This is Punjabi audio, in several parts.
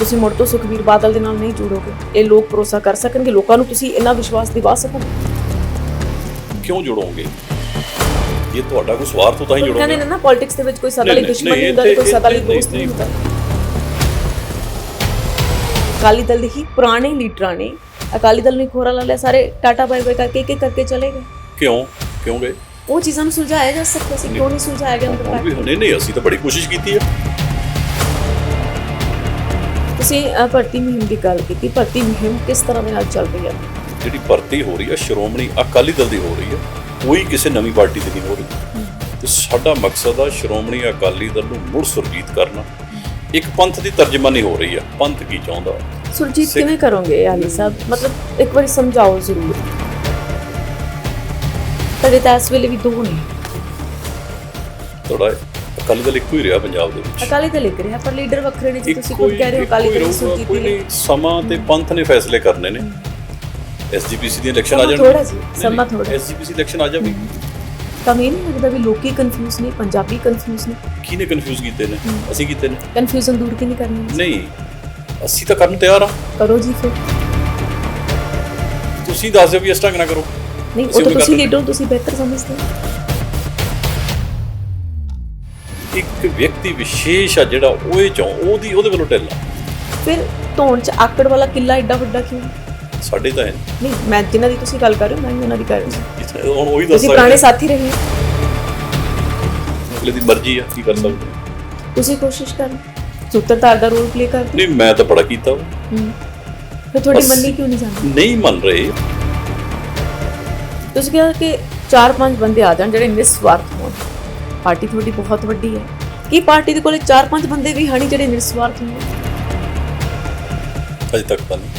ਤੁਸੀਂ ਮੁੜ ਤੋਂ ਸੁਖਬੀਰ ਬਾਦਲ ਦੇ ਨਾਲ ਨਹੀਂ ਜੁੜੋਗੇ। ਇਹ ਲੋਕ ਭਰੋਸਾ ਕਰ ਸਕਣਗੇ। ਲੋਕਾਂ ਨੂੰ ਤੁਸੀਂ ਇੰਨਾ ਵਿਸ਼ਵਾਸ ਦਿਵਾ ਸਕੋਗੇ। ਕਿਉਂ ਜੁੜੋਗੇ? ਇਹ ਤੁਹਾਡਾ ਕੋਈ ਸਵਾਰਥ ਤਾਂ ਹੀ ਕਹਿੰਦੇ ਜੁੜੋਗੇ। ਨੇ ਨਾ ਪੋਲਿਟਿਕਸ ਦੇ ਵਿੱਚ ਕੋਈ ਸਦਾ ਲਈ ਦੁਸ਼ਮਣ ਨਹੀਂ, ਹੁੰਦਾ ਕੋਈ ਸਦਾ ਲਈ ਦੋਸਤ ਨਹੀਂ। ਹੁੰਦਾ। ਅਕਾਲੀ ਦਲ ਦੇ ਹੀ ਪੁਰਾਣੇ ਲੀਡਰਾਂ ਨੇ ਅਕਾਲੀ ਦਲ ਨੇ ਖੋਰਾ ਲਾ ਲਿਆ ਸਾਰੇ ਟਾਟਾ ਬਾਈ ਬਾਈ ਕਰਕੇ ਇੱਕ ਇੱਕ ਕਰਕੇ ਚਲੇ ਗਏ। ਕਿਉਂ? ਕਿਉਂ ਗਏ ਉਹ ਚੀਜ਼ਾਂ ਨੂੰ ਸੁਲਝਾਇਆ ਜਾ ਸਕਦਾ ਸੀ ਕਿਉਂ ਨਹੀਂ ਸੁਲਝਾਇਆ ਗਿਆ? ਅੰਦਰ ਨਹੀਂ ਨਹੀਂ ਅਸੀਂ ਤਾਂ ਬੜੀ ਕੋਸ਼ਿਸ਼ ਕੀਤੀ ਹੈ। ਤੁਸੀਂ ਅ, ਭਰਤੀ ਮੁਹਿੰਮ ਦੀ ਗੱਲ ਕੀਤੀ ਭਰਤੀ ਮੁਹਿੰਮ ਕਿਸ ਤਰ੍ਹਾਂ ਦੇ ਨਾਲ ਚੱਲ ਰਹੀ ਹੈ? ਜਿਹੜੀ ਭਰਤੀ ਹੋ ਰਹੀ ਹੈ ਸ਼੍ਰੋਮਣੀ ਅਕਾਲੀ ਦਲ ਦੀ ਹੋ ਰਹੀ ਹੈ ਕੋਈ ਕਿਸੇ ਨਵੀਂ ਪਾਰਟੀ ਦੀ ਨਹੀਂ ਹੋ ਰਹੀ। ਤੇ ਸਾਡਾ ਮਕਸਦ ਆ ਸ਼੍ਰੋਮਣੀ ਅਕਾਲੀ ਦਲ ਨੂੰ ਮੁੜ ਸੁਰਜੀਤ ਕਰਨਾ। ਇੱਕ ਪੰਥ ਦੀ ਤਰਜਮਾਨੀ ਹੋ ਰਹੀ ਹੈ ਪੰਥ ਕੀ ਚਾਹੁੰਦਾ? ਸੁਰਜੀਤ ਸਿੱਖ- ਕਿਵੇਂ ਕਰੋਗੇ ਆਲੀ ਸਾਹਿਬ? ਮਤਲਬ ਇੱਕ ਵਾਰੀ ਸਮਝਾਓ ਜ਼ਰੂਰ। ਤੁਹਾਡੇ ਤਾਂ ਇਸ ਵੇਲੇ ਵੀ ਦੋ ਨੇ। ਤੁਹਾਡਾ ਅਕਾਲੀ ਦਲ ਇੱਕੋ ਹੀ ਰਿਹਾ ਪੰਜਾਬ ਦੇ ਵਿੱਚ। ਅਕਾਲੀ ਦਲ ਲਿਖ ਰਿਹਾ ਪਰ ਲੀਡਰ ਵੱਖਰੇ ਨੇ ਜੇ ਤੁਸੀਂ ਇੱਕੋ ਖੁਦ ਕਹਿ ਰਹੇ ਹੋ ਅਕਾਲੀ ਇੱਕੋ ਦਲ ਸੁਰਜੀਤ ਨਹੀਂ ਸਮਾਂ ਤੇ ਪੰਥ ਨੇ ਫੈਸਲੇ ਕਰਨੇ ਨੇ। ਐਸਜੀਪੀਸੀ ਦੀ ਇਲੈਕਸ਼ਨ ਆ ਜਾਣ। ਥੋੜ੍ਹਾ ਜੀ, ਸਮਾਂ ਥੋੜ੍ਹਾ। ਐਸਜੀਪੀਸੀ ਇਲੈਕਸ਼ਨ ਆ ਜਾਵੇ ਤਾਂ ਇਹ ਨਹੀਂ ਲੱਗਦਾ ਵੀ ਲੋਕੀ ਕਨਫਿਊਜ਼ ਨੇ ਪੰਜਾਬੀ ਕਨਫਿਊਜ਼ ਨੇ। ਕਿਹਨੇ ਕਨਫਿਊਜ਼ ਕੀਤੇ ਨੇ? ਅਸੀਂ ਕੀਤੇ ਨੇ। ਕਨਫਿਊਜ਼ਨ ਦੂਰ ਨਹੀਂ ਕਰਨੀ ਨਹੀਂ ਅਸੀਂ ਤਾਂ ਕਰਨ ਨੂੰ ਤਿਆਰ ਆ। ਕਰੋ ਜੀ ਫਿਰ। ਤੁਸੀਂ ਦੱਸ ਦਿਓ ਵੀ ਇਸ ਢੰਗ ਨਾਲ ਕਰੋ। ਨਹੀਂ ਉਹ ਤਾਂ ਤੁਸੀਂ ਲੀਡਰ ਤੁਸੀਂ ਬਿਹਤਰ ਸਮਝਦੇ ਹੋ। ਇੱਕ ਵਿਅਕਤੀ ਵਿਸ਼ੇਸ਼ ਆ ਜਿਹੜਾ ਉਹ ਇਹ ਚਾਹ ਉਹਦੀ ਉਹਦੇ ਵੱਲੋਂ ਢਿੱਲਾ ਫਿਰ ਧੌਣ ਚ ਆਕੜ ਵਾਲਾ ਕਿੱਲਾ ਐਡਾ ਵੱਡਾ ਕਿਉਂ? ਸਾਡੇ ਤਾਂ ਹੈ ਨਹੀਂ ਮੈਂ ਜਿਨ੍ਹਾਂ ਦੀ ਤੁਸੀਂ ਗੱਲ ਕਰ ਰਹੇ ਹੋ ਮੈਂ ਵੀ ਉਹਨਾਂ ਦੀ ਕਰ ਰਹੀ ਹਾਂ। ਨਹੀਂ। ਹੁਣ ਉਹੀ ਦੱਸ ਤੁਸੀਂ ਪੁਰਾਣੇ ਸਕਦੇ ਸਾਥੀ ਰਹੇ ਹੋ। ਅਗਲੇ ਦੀ ਮਰਜ਼ੀ ਆ ਕੀ ਕਰ ਸਕਦੇ। ਤੁਸੀਂ ਕੋਸ਼ਿਸ਼ ਕਰ। ਸੂਤਰਧਾਰ ਦਾ ਰੋਲ ਪਲੇ ਕਰਦੇ ਨਹੀਂ ਮੈਂ ਤਾਂ ਬੜਾ ਕੀਤਾ। ਵਾ। ਹੂੰ। ਫਿਰ ਤੁਹਾਡੀ ਬਸ। ਮੰਨੀ ਕਿਉਂ ਨਹੀਂ ਜਾਂਦੀ? ਨਹੀਂ ਮੰਨ ਰਹੇ। ਤੁਸੀਂ ਕਿਹਾ ਕਿ ਚਾਰ ਪੰਜ ਬੰਦੇ ਆ ਜਾਣ ਜਿਹੜੇ ਨਿਸਵਾਰਥ ਹੋਣ। ਪਾਰਟੀ ਤੁਹਾਡੀ ਬਹੁਤ ਵੱਡੀ ਹੈ। ਕੀ ਪਾਰਟੀ ਦੇ ਕੋਲੇ ਚਾਰ ਪੰਜ ਬੰਦੇ ਵੀ ਹਣੀ ਜਿਹੜੇ ਨਿਸਵਾਰਥ ਹੋਣ ਅਜੇ ਤੱਕ ਤਾਂ ਨਹੀਂ।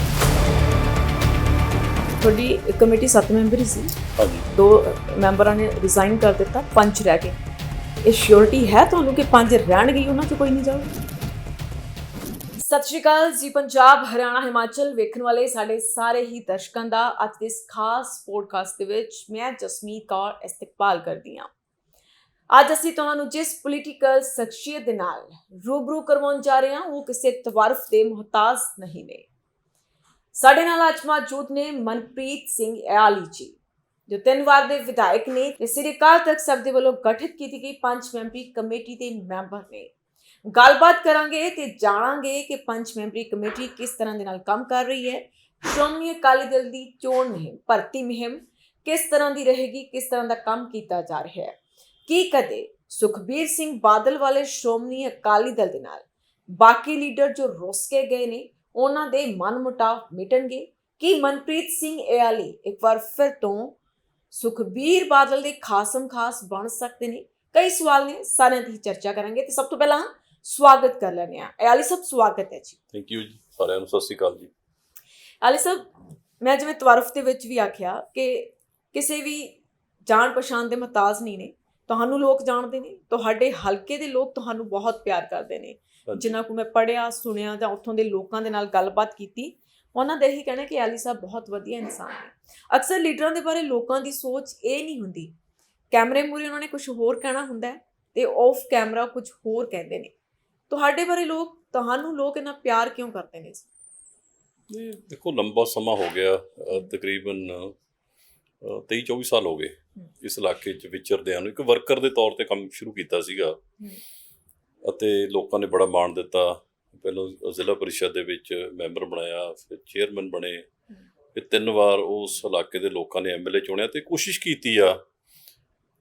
ਤੁਹਾਡੀ ਕਮੇਟੀ 7 ਮੈਂਬਰੀ ਸੀ। ਹਾਂਜੀ। ਦੋ ਮੈਂਬਰਾਂ ਨੇ ਰਿਜ਼ਾਈਨ ਕਰ ਦਿੱਤਾ ਪੰਜ ਰਹਿ ਗਏ। ਇਹ ਸ਼ੋਰਟੀ ਹੈ ਤੁਹਾਨੂੰ ਕਿ ਪੰਜ ਰਹਿਣਗੇ ਉਹਨਾਂ ਚ ਕੋਈ ਨਹੀਂ ਜਾਊਗਾ? ਸਤਿ ਸ਼੍ਰੀ ਅਕਾਲ ਜੀ ਪੰਜਾਬ ਹਰਿਆਣਾ ਹਿਮਾਚਲ ਵੇਖਣ ਵਾਲੇ ਸਾਡੇ ਸਾਰੇ ਹੀ ਦਰਸ਼ਕਾਂ ਦਾ ਅੱਜ ਦੇ ਇਸ ਖਾਸ ਪੋਡਕਾਸਟ ਦੇ ਵਿੱਚ ਮੈਂ ਜਸਮੀਤ ਕੌਰ ਇਸਤਕਬਾਲ ਕਰਦੀ ਹਾਂ। ਅੱਜ ਅਸੀਂ ਤੁਹਾਨੂੰ ਜਿਸ ਪੋਲੀਟੀਕਲ ਸ਼ਖਸੀਅਤ ਦੇ ਨਾਲ ਰੂਬਰੂ ਕਰਵਾਉਣ ਜਾ ਰਹੇ ਹਾਂ, ਉਹ ਕਿਸੇ ਤਵਾਰਫ ਦੇ ਮੁਹਤਾਜ ਨਹੀਂ ਨੇ। ਸਾਡੇ ਨਾਲ ਅੱਜ ਮੌਜੂਦ ਨੇ ਮਨਪ੍ਰੀਤ ਸਿੰਘ ਇਆਲੀ ਜੀ, ਜੋ ਤਿੰਨ ਵਾਰ ਦੇ ਵਿਧਾਇਕ ਨੇ ਤੇ ਸ੍ਰੀ ਅਕਾਲ ਤਖਤ ਸਾਹਿਬ ਦੇ ਵੱਲੋਂ ਗਠਿਤ ਕੀਤੀ ਗਈ ਪੰਜ ਮੈਂਬਰੀ ਕਮੇਟੀ ਦੇ ਮੈਂਬਰ ਨੇ। ਗੱਲਬਾਤ ਕਰਾਂਗੇ ਤੇ ਜਾਣਾਂਗੇ ਕਿ ਪੰਜ ਮੈਂਬਰੀ ਕਮੇਟੀ ਕਿਸ ਤਰ੍ਹਾਂ ਦੇ ਨਾਲ ਕੰਮ ਕਰ ਰਹੀ ਹੈ। ਸ਼੍ਰੋਮਣੀ ਅਕਾਲੀ ਦਲ ਦੀ ਚੋਣ ਮੁਹਿੰਮ, ਭਰਤੀ ਮੁਹਿੰਮ ਕਿਸ ਤਰ੍ਹਾਂ ਦੀ ਰਹੇਗੀ, ਕਿਸ ਤਰ੍ਹਾਂ ਦਾ ਕੰਮ ਕੀਤਾ ਜਾ ਰਿਹਾ ਹੈ। ਕੀ ਕਦੇ ਸੁਖਬੀਰ ਸਿੰਘ ਬਾਦਲ ਵਾਲੇ ਸ਼੍ਰੋਮਣੀ ਅਕਾਲੀ ਦਲ ਦੇ ਨਾਲ ਬਾਕੀ ਲੀਡਰ ਜੋ ਰੁੱਸ ਕੇ ਗਏ ਨੇ ਉਹਨਾਂ ਦੇ ਮਨਮੁਟਾਵ ਮਿਟਣਗੇ? ਕੀ ਮਨਪ੍ਰੀਤ ਸਿੰਘ ਇਆਲੀ ਇੱਕ ਵਾਰ ਫਿਰ ਤੋਂ ਸੁਖਬੀਰ ਬਾਦਲ ਦੇ ਖਾਸਮ ਖਾਸ ਬਣ ਸਕਦੇ ਨੇ? ਕਈ ਸਵਾਲ ਨੇ ਸਾਰਿਆਂ ਦੀ ਚਰਚਾ ਕਰਾਂਗੇ ਤੇ ਸਭ ਤੋਂ ਪਹਿਲਾਂ ਸਵਾਗਤ ਕਰ ਲੈਂਦੇ ਆ ਇਆਲੀ ਸਾਹਿਬ ਸਵਾਗਤ ਹੈ ਜੀ। ਥੈਂਕ ਯੂ ਜੀ ਸਾਰਿਆਂ ਨੂੰ ਸਤਿ ਸ਼੍ਰੀ ਅਕਾਲ ਜੀ। ਇਆਲੀ ਸਾਹਿਬ ਮੈਂ ਜਿਵੇਂ ਤਵਰਫ ਦੇ ਵਿੱਚ ਵੀ ਆਖਿਆ ਕਿ ਕਿਸੇ ਵੀ ਜਾਣ ਪਛਾਣ ਦੇ ਮਹਤਾਜ ਨਹੀਂ ਨੇ ਤੁਹਾਨੂੰ ਲੋਕ ਜਾਣਦੇ ਨੇ ਤੁਹਾਡੇ ਹਲਕੇ ਦੇ ਲੋਕ ਤੁਹਾਨੂੰ ਬਹੁਤ ਪਿਆਰ ਕਰਦੇ ਨੇ। ਜਿਨ੍ਹਾਂ ਕੋ ਮੈਂ ਪੜਿਆ ਸੁਣਿਆ ਜਾਂ ਉੱਥੋਂ ਦੇ ਲੋਕਾਂ ਦੇ ਨਾਲ ਗੱਲਬਾਤ ਕੀਤੀ ਉਹਨਾਂ ਦਾ ਇਹੀ ਕਹਿਣਾ ਕਿ ਆਲੀ ਸਾਹਿਬ ਬਹੁਤ ਵਧੀਆ ਇਨਸਾਨ ਨੇ। ਅਕਸਰ ਲੀਡਰਾਂ ਦੇ ਬਾਰੇ ਲੋਕਾਂ ਦੀ ਸੋਚ ਇਹ ਨਹੀਂ ਹੁੰਦੀ। ਕੈਮਰੇ ਮੂਰੇ ਉਹਨਾਂ ਨੇ ਕੁਝ ਹੋਰ ਕਹਿਣਾ ਹੁੰਦਾ ਤੇ ਆਫ ਕੈਮਰਾ ਕੁਝ ਹੋਰ ਕਹਿੰਦੇ ਨੇ। ਤੁਹਾਡੇ ਬਾਰੇ ਲੋਕ ਤੁਹਾਨੂੰ ਲੋਕ ਇੰਨਾ ਪਿਆਰ ਕਿਉਂ ਕਰਦੇ ਨੇ ਦੇਖੋ ਲੰਬਾ ਸਮਾਂ ਹੋ ਗਿਆ ਤਕਰੀਬਨ 23 24 ਸਾਲ ਹੋ ਗਏ। ਇਸ ਇਲਾਕੇ 'ਚ ਵਿਚਰਦਿਆਂ ਨੂੰ ਇੱਕ ਵਰਕਰ ਦੇ ਤੌਰ ਤੇ ਕੰਮ ਸ਼ੁਰੂ ਕੀਤਾ ਸੀਗਾ। ਅਤੇ ਲੋਕਾਂ ਨੇ ਬੜਾ ਮਾਣ ਦਿੱਤਾ। ਪਹਿਲਾਂ ਜ਼ਿਲ੍ਹਾ ਪਰਿਸ਼ਦ ਦੇ ਵਿੱਚ ਮੈਂਬਰ ਬਣਾਇਆ ਫਿਰ ਚੇਅਰਮੈਨ ਬਣੇ। ਫਿਰ ਤਿੰਨ ਵਾਰ ਉਸ ਇਲਾਕੇ ਦੇ ਲੋਕਾਂ ਨੇ ਐਮਐਲਏ ਚੁਣਿਆ ਤੇ ਕੋਸ਼ਿਸ਼ ਕੀਤੀ ਆ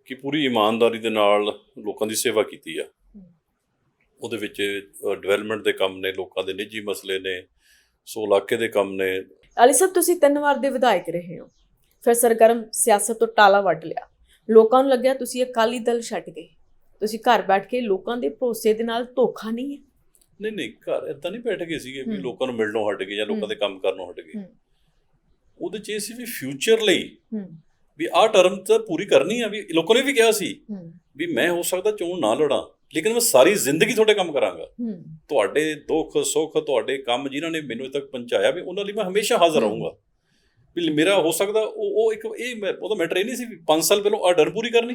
ਕਿ ਪੂਰੀ ਇਮਾਨਦਾਰੀ ਦੇ ਨਾਲ ਲੋਕਾਂ ਦੀ ਸੇਵਾ ਕੀਤੀ ਆ। ਉਹਦੇ ਵਿੱਚ ਡਿਵੈਲਪਮੈਂਟ ਦੇ ਕੰਮ ਨੇ ਲੋਕਾਂ ਦੇ ਨਿੱਜੀ ਮਸਲੇ ਨੇ ਸੋ ਇਲਾਕੇ ਦੇ ਕੰਮ ਨੇ। ਅਲੀ ਸਾਹਿਬ ਤੁਸੀਂ ਤਿੰਨ ਵਾਰ ਦੇ ਵਿਧਾਇਕ ਰਹੇ ਹੋ। ਫਿਰ ਸਰਗਰਮ ਸਿਆਸਤ ਤੋਂ ਟਾਲਾ ਵੱਟ ਲਿਆ। ਲੋਕਾਂ ਨੂੰ ਲੱਗਿਆ ਤੁਸੀਂ ਅਕਾਲੀ ਦਲ ਛੱਡ ਗਏ। ਤੁਸੀਂ ਘਰ ਬੈਠ ਕੇ ਲੋਕਾਂ ਦੇ ਭਰੋਸੇ ਦੇ ਨਾਲ ਧੋਖਾ ਨਹੀਂ ਹੈ। ਨਹੀਂ ਨਹੀਂ ਘਰ ਇਦਾਂ ਨਹੀਂ ਬੈਠ ਗਏ ਸੀਗੇ ਵੀ। ਲੋਕਾਂ ਨੂੰ ਮਿਲਣੋਂ ਹਟ ਗਏ ਜਾਂ ਲੋਕਾਂ। ਦੇ ਕੰਮ ਕਰਨੋਂ ਹਟ ਗਏ। ਉਹਦੇ ਚ ਇਹ ਸੀ ਵੀ ਫਿਊਚਰ ਲਈ ਵੀ ਆਹ ਟਰਮ ਤਾਂ ਪੂਰੀ ਕਰਨੀ ਆ ਵੀ ਲੋਕਾਂ ਨੇ ਵੀ ਕਿਹਾ ਸੀ ਵੀ ਮੈਂ ਹੋ ਸਕਦਾ ਚੋਣ ਨਾ ਲੜਾਂ ਲੇਕਿਨ ਮੈਂ ਸਾਰੀ ਜ਼ਿੰਦਗੀ ਤੁਹਾਡੇ ਕੰਮ ਕਰਾਂਗਾ। ਤੁਹਾਡੇ ਦੁੱਖ ਸੁੱਖ ਤੁਹਾਡੇ ਕੰਮ ਜਿਨ੍ਹਾਂ ਨੇ ਮੈਨੂੰ ਤੱਕ ਪਹੁੰਚਾਇਆ ਵੀ ਉਹਨਾਂ ਲਈ ਮੈਂ ਹਮੇਸ਼ਾ ਹਾਜ਼ਰ। ਰਹੂੰਗਾ। ਵੀ ਮੇਰਾ ਹੋ ਸਕਦਾ ਉਹ ਉਹ ਇੱਕ ਇਹ ਉਹਦਾ ਮੈਟਰ ਇਹ ਨਹੀਂ ਸੀ ਵੀ 5 ਸਾਲ ਪਹਿਲਾਂ ਆਰਡਰ ਪੂਰੀ ਕਰਨੀ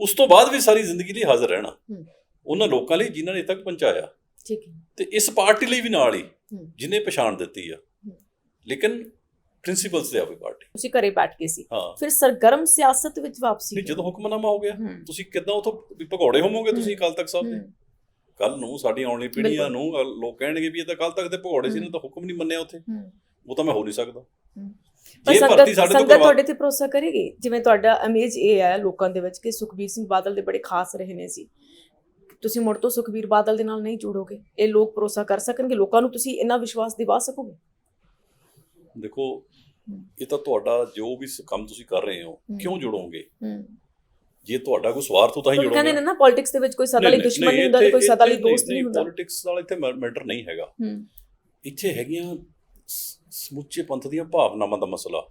ਉਸ ਤੋਂ ਬਾਅਦ ਵੀ ਸਾਰੀ ਜ਼ਿੰਦਗੀ ਲਈ ਹਾਜ਼ਰ ਰਹਿਣਾ। ਉਹਨਾਂ ਲੋਕਾਂ ਲਈ ਜਿਨ੍ਹਾਂ ਨੇ ਤੱਕ ਪਹੁੰਚਾਇਆ ਠੀਕ ਹੈ ਤੇ ਇਸ ਪਾਰਟੀ ਲਈ ਵੀ ਨਾਲ ਹੀ। ਜਿਹਨੇ ਪਛਾਣ ਦਿੱਤੀ ਆ। ਲੇਕਿਨ ਪ੍ਰਿੰਸੀਪਲਸ ਤੇ ਆ ਕੋਈ ਪਾਰਟੀ ਤੁਸੀਂ ਘਰੇ ਬੈਠ ਕੇ ਸੀ ਫਿਰ ਸਰਗਰਮ ਸਿਆਸਤ ਵਿੱਚ ਵਾਪਸੀ ਨਹੀਂ ਜਦੋਂ ਹੁਕਮਨਾਮਾ ਹੋ ਗਿਆ। ਤੁਸੀਂ ਕਿੱਦਾਂ ਉਥੋਂ ਭਗੌੜੇ ਹੋਵੋਗੇ ਤੁਸੀਂ ਕੱਲ ਤੱਕ ਸਾਹਿਬ ਦੇ। ਕੱਲ ਨੂੰ ਸਾਡੀ ਆਉਣ ਵਾਲੀ ਪੀੜ੍ਹੀਆਂ। ਨੂੰ ਲੋਕ ਕਹਿਣਗੇ ਵੀ ਇਹ ਤਾਂ ਕੱਲ ਤੱਕ ਦੇ ਭਗੌੜੇ ਸੀ। ਇਹਨਾਂ ਤਾਂ ਹੁਕਮ ਨਹੀਂ ਮੰਨਿਆ ਉੱਥੇ। ਉਹ ਤਾਂ ਮੈਂ ਹੋ ਨਹੀਂ ਸਕਦਾ ਪਰ ਜੇ ਸੰਗਤ ਭਰਤੀ ਸਾਡੇ ਤੋਂ ਸੰਗਤ ਕਰਵਾ ਤੁਹਾਡੇ ਤੇ ਭਰੋਸਾ ਕਰੇਗੀ। ਜਿਵੇਂ ਤੁਹਾਡਾ ਇਮੇਜ ਇਹ ਹੈ ਲੋਕਾਂ ਦੇ ਵਿੱਚ ਕਿ ਸੁਖਬੀਰ ਸਿੰਘ ਬਾਦਲ ਦੇ ਬੜੇ ਖਾਸ ਰਹੇ ਨੇ ਸੀ ਤੁਸੀਂ ਮੁੜ ਤੋਂ ਸੁਖਬੀਰ ਬਾਦਲ ਦੇ ਨਾਲ ਨਹੀਂ ਜੁੜੋਗੇ। ਇਹ ਲੋਕ ਭਰੋਸਾ ਕਰ ਸਕਣਗੇ। ਲੋਕਾਂ ਨੂੰ ਤੁਸੀਂ ਇੰਨਾ ਵਿਸ਼ਵਾਸ ਦਿਵਾ ਸਕੋਗੇ? ਦੇਖੋ। ਇਹ ਤਾਂ ਤੁਹਾਡਾ ਜੋ ਵੀ ਸ- ਕੰਮ ਤੁਸੀਂ ਕਰ ਰਹੇ ਹੋ। ਕਿਉਂ ਜੁੜੋਗੇ? ਹੂੰ। ਜੇ ਤੁਹਾਡਾ ਕੋਈ ਸਵਾਰਥ ਹੋ ਤਾਂ ਹੀ ਉਹ ਕਹਿੰਦੇ ਜੁੜੋਗੇ ਨੇ ਨਾ ਪੋਲਿਟਿਕਸ ਦੇ ਵਿੱਚ ਕੋਈ ਸਦਾ ਲਈ ਦੁਸ਼ਮਣ ਨਹੀਂ ਹੁੰਦਾ ਤੇ ਕੋਈ ਸਦਾ ਲਈ ਦੋਸਤ ਨਹੀਂ ਹੁੰਦਾ। ਪੋਲਿਟਿਕਸ ਨਾਲ ਇੱਥੇ ਮੈਟਰ ਨਹੀਂ ਹੈਗਾ। ਹੂੰ। ਇੱਥੇ ਹੈਗੀਆਂ ਸ- ਸਮੁੱਚੇ ਪੰਥ ਦੀਆਂ ਭਾਵਨਾਵਾਂ ਦਾ ਮਸਲਾ।